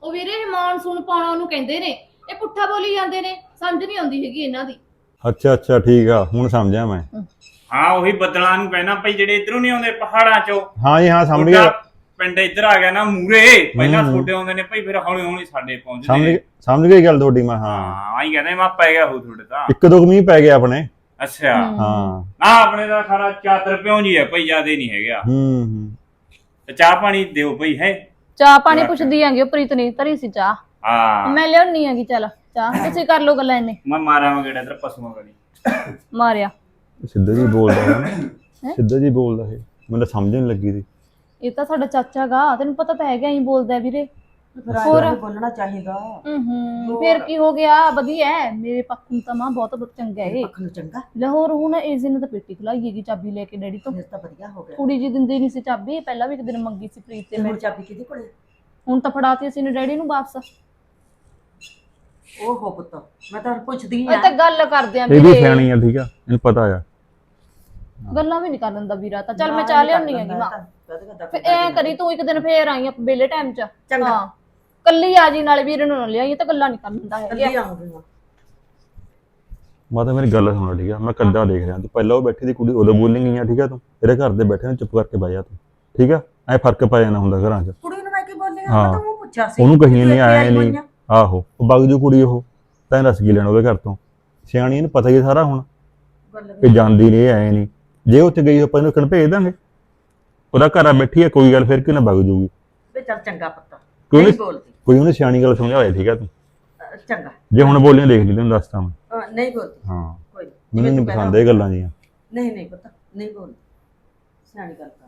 S1: ਉਹ ਵੀਰੇ ਇਹ ਮਾਨਸੂਨ ਪਾਉਣਾ ਉਹਨੂੰ ਕਹਿੰਦੇ ਨੇ। ਇਹ ਪੁੱਠਾ ਬੋਲੀ ਜਾਂਦੇ ਨੇ। ਸਮਝ ਨਹੀਂ ਆਉਂਦੀ ਹੈਗੀ ਇਹਨਾਂ ਦੀ।
S4: ਅੱਛਾ ਅੱਛਾ ਠੀਕ ਆ। ਹੁਣ ਸਮਝਿਆ ਮੈਂ।
S5: ਹਾਂ। ਉਹੀ ਬੱਦਲਾਂ ਨੂੰ ਕਹਿਣਾ ਭਾਈ ਜਿਹੜੇ ਇਧਰੋਂ ਨਹੀਂ ਆਉਂਦੇ ਪਹਾੜਾਂ ਚੋਂ।
S4: ਹਾਂ ਜੀ ਹਾਂ ਸਮਝ
S5: ਤੁਹਾਡਾ
S4: ਗਿਆ
S5: ਪਿੰਡ ਇੱਧਰ ਆ ਗਿਆ ਨਾ ਮੂਰੇ ਪਹਿਲਾਂ। ਤੁਹਾਡੇ ਆਉਂਦੇ ਨੇ ਭਾਈ ਫਿਰ ਹੌਲੀ ਹੌਲੀ ਸਾਡੇ ਪਹੁੰਚਦੇ
S4: ਸਮਝ
S5: ਨੇ।
S4: ਸਮਝ ਗਈ ਗੱਲ ਤੁਹਾਡੀ ਮੈਂ ਹਾਂ।
S5: ਹਾਂ ਆਈ ਕਹਿੰਦੇ ਮੈਂ ਪੈ ਗਿਆ ਹੋ ਤੁਹਾਡੇ ਤਾਂ।
S4: ਇੱਕ ਦੋ ਕੁ ਮੀਂਹ ਪੈ ਗਿਆ ਆਪਣੇ।
S5: ਅੱਛਾ।
S1: ਹੂੰ।
S4: ਹਾਂ।
S5: ਨਾ ਆਪਣੇ ਦਾ ਖਾਰਾ ਚਾਦਰ ਪਿਉਂ ਜੀ ਹੈ ਭਾਈ ਜਿਆਦੇ ਨਹੀਂ ਹੈਗਾ
S4: ਹੂੰ ਹੂੰ।
S5: ਤੇ ਚਾਹ ਪਾਣੀ ਦਿਓ ਭਾਈ ਹੈ?
S1: ਚਾਹ ਪਾਣੀ ਪੁੱਛਦੀ ਆਂਗੇ ਉਹ ਪ੍ਰੀਤ ਨੇ ਧਰੀ ਸੀ ਚਾਹ।
S5: ਹਾਂ।
S1: ਮੈਂ ਲਿਆਉਣੀ ਆਂਗੀ ਚੱਲ ਚਾਹ। ਤੁਸੀਂ ਕਰ ਲਓ ਗੱਲਾਂ ਇਹਨੇ
S5: ਮੈਂ ਮਾਰਾਂ ਮੈਂ ਇਧਰ ਪਸ਼ੂਆਂ ਵਾਲੀ
S1: ਮਾਰਿਆ।
S4: ਸਿੱਧਾ ਜੀ ਬੋਲਦਾ ਹੈ ਸਿੱਧਾ ਜੀ ਬੋਲਦਾ ਹੈ। ਮੈਨੂੰ ਤਾਂ ਸਮਝ ਨਹੀਂ ਲੱਗੀ ਸੀ
S1: ਇਹ ਤਾਂ ਸਾਡਾ ਚਾਚਾ ਗਾ ਤੈਨੂੰ ਪਤਾ ਤਾਂ ਹੈਗਾ ਹੀ ਬੋਲਦਾ ਹੈ ਵੀਰੇ।
S6: ਫਿਰ
S1: ਹੋਰ?
S6: ਬੋਲਣਾ ਚਾਹੀਦਾ।
S1: ਹੂੰ ਫਿਰ ਕੀ ਹੋ ਗਿਆ? ਵਧੀਆ ਹੈ ਮੇਰੇ ਪੱਖ ਤਾਂ ਮਾਂ ਬਹੁਤ ਬਹੁਤ ਚੰਗਾ ਹੈ
S6: ਅੱਖ ਨੂੰ ਚੰਗਾ?
S1: ਲਾਹੌਰ ਹੁਣ ਇਸ ਦਿਨ ਤਾਂ ਪੇਟੀ ਖੁਲਾਈ ਹੈਗੀ ਚਾਬੀ ਲੈ ਕੇ ਡੈਡੀ ਤੋਂ।
S6: ਫਿਰ ਤਾਂ ਵਧੀਆ ਹੋ ਗਿਆ।
S1: ਕੁੜੀ ਜੀ ਦਿੰਦੀ ਨਹੀਂ ਸੀ ਚਾਬੀ ਪਹਿਲਾਂ ਵੀ ਇੱਕ ਦਿਨ ਮੰਗੀ ਸੀ ਪ੍ਰੀਤ ਤੇ
S6: ਤੇ
S1: ਮੈਂ।
S6: ਹੁਣ ਚਾਬੀ ਕਿਹਦੀ ਕੋਲੇ?
S1: ਹੁਣ ਤਾਂ ਫੜਾਤੀ ਅਸੀਂ ਨੇ ਡੈਡੀ ਨੂੰ ਵਾਪਸ।
S6: ਓਹੋ ਪੁੱਤ ਮੈਂ ਤਾਂ ਪੁੱਛਦੀ
S1: ਉਹ
S6: ਆ।
S1: ਤਾਂ ਗੱਲ ਕਰਦੇ ਆਂ
S4: ਇਹ ਵੀ ਸਿਆਣੀ ਆ ਠੀਕ ਆ ਇਹਨੂੰ ਪਤਾ ਆ।
S1: ਗੱਲਾਂ ਵੀ ਨਹੀਂ ਕਰ ਦਿੰਦਾ ਵੀਰਾ ਤਾਂ। ਚੱਲ ਮੈਂ ਚਾਹ ਲਿਆਉਣੀ ਹੈਗੀ ਮਾਂ। ਫਿਰ ਐ ਕਰੀ ਤੂੰ ਇੱਕ ਦਿਨ ਫੇਰ ਆਈ ਆ ਬੇਲੇ ਟਾਈਮ ਚ।
S6: ਚੰਗਾ।
S1: ਕੱਲੀ ਆ ਜੀ ਨਾਲੇ ਵੀਰੇ ਨੂੰ ਨਾ ਲਿਆਈ ਤਾਂ ਗੱਲਾਂ ਨਹੀਂ ਕਰ ਦਿੰਦਾ ਹੈਗਾ।
S6: ਕੱਲੀ ਆਉਂਗੀ ਮੈਂ
S4: ਮੈਂ। ਤਾਂ ਮੇਰੀ ਗੱਲ ਸੁਣ ਠੀਕ ਆ ਮੈਂ ਕੱਦਾ ਦੇਖ ਰਿਹਾ। ਤੂੰ ਪਹਿਲਾਂ ਉਹ ਬੈਠੀ ਦੀ ਕੁੜੀ ਉਦੋਂ ਬੋਲਿੰਗ ਗਈਆਂ ਠੀਕ ਆ ਤੂੰ? ਤੇਰੇ ਘਰ ਦੇ ਬੈਠੇ ਨੂੰ ਚੁੱਪ ਕਰਕੇ ਬਹਿ ਜਾ ਤੂੰ। ਠੀਕ ਆ? ਐ ਫ਼ਰਕ ਪੈ ਜਾਣਾ ਹੁੰਦਾ ਘਰਾਂ 'ਚ।
S6: ਕੁੜੀ ਨੂੰ ਮੈਂ ਕੀ ਬੋਲੀ
S4: ਹਾਂ।
S6: ਮੈਂ ਤਾਂ ਉਹ ਪੁੱਛਿਆ ਸੀ
S4: ਉਹਨੂੰ ਕਹੀ ਨਹੀਂ ਆਇਆ ਨਹੀਂ।
S6: ਆਂ।
S4: ਆਹੋ ਉਹ ਬਗ ਜੂ ਕੁੜੀ ਉਹ। ਤੈਨੂੰ ਦੱਸ ਕੀ ਲੈਣਾ ਉਹਦੇ ਘਰ ਤੋਂ। ਸਿਆਣੀ ਇਹਨੂੰ ਪਤਾ ਹੀ ਆ ਸਾਰਾ ਹੁਣ। ਕਿ ਜਾਂਦੀ ਨਹੀਂ ਆਏ ਨਹੀਂ। ਜੇ ਉੱਥੇ ਗਈ ਆਪਾਂ ਇਹਨੂੰ ਕਿਨ ਭੇਜ ਦਾਂਗੇ। ਉਹਦਾ ਘਰ ਆ ਬੈਠੀ ਹੈ ਕੋਈ ਗੱਲ ਫਿਰ ਕਿਉਂ ਨਾ ਵਗ ਜੂਗੀ?
S6: ਵੀ ਚੱਲ ਚੰਗਾ ਪੁੱਤ
S4: ਕੋਈ
S6: ਨਹੀਂ ਬੋਲਦੀ।
S4: ਕੋਈ ਉਹਨੇ ਸਿਆਣੀ ਗੱਲ ਸਮਝਾਇਆ ਠੀਕ ਆ ਤੂੰ?
S6: ਅਹ ਚੰਗਾ।
S4: ਜੇ ਹੁਣ ਬੋਲੀਆਂ ਦੇਖ ਲਈ ਤੈਨੂੰ ਦੱਸਤਾ ਮੈਂ।
S6: ਅਹ ਨਹੀਂ ਬੋਲਦੀ।
S4: ਹਾਂ।
S6: ਕੋਈ ਨੀ।
S4: ਮੈਨੂੰ
S6: ਜਿਵੇਂ
S4: ਨਹੀਂ
S6: ਤੂੰ
S4: ਪਸੰਦ ਇਹ ਗੱਲਾਂ ਜੀਆਂ।
S6: ਨਹੀਂ ਨਹੀਂ ਪੁੱਤ ਨਹੀਂ ਬੋਲਦੀ। ਸਿਆਣੀ ਗੱਲ ਕਰ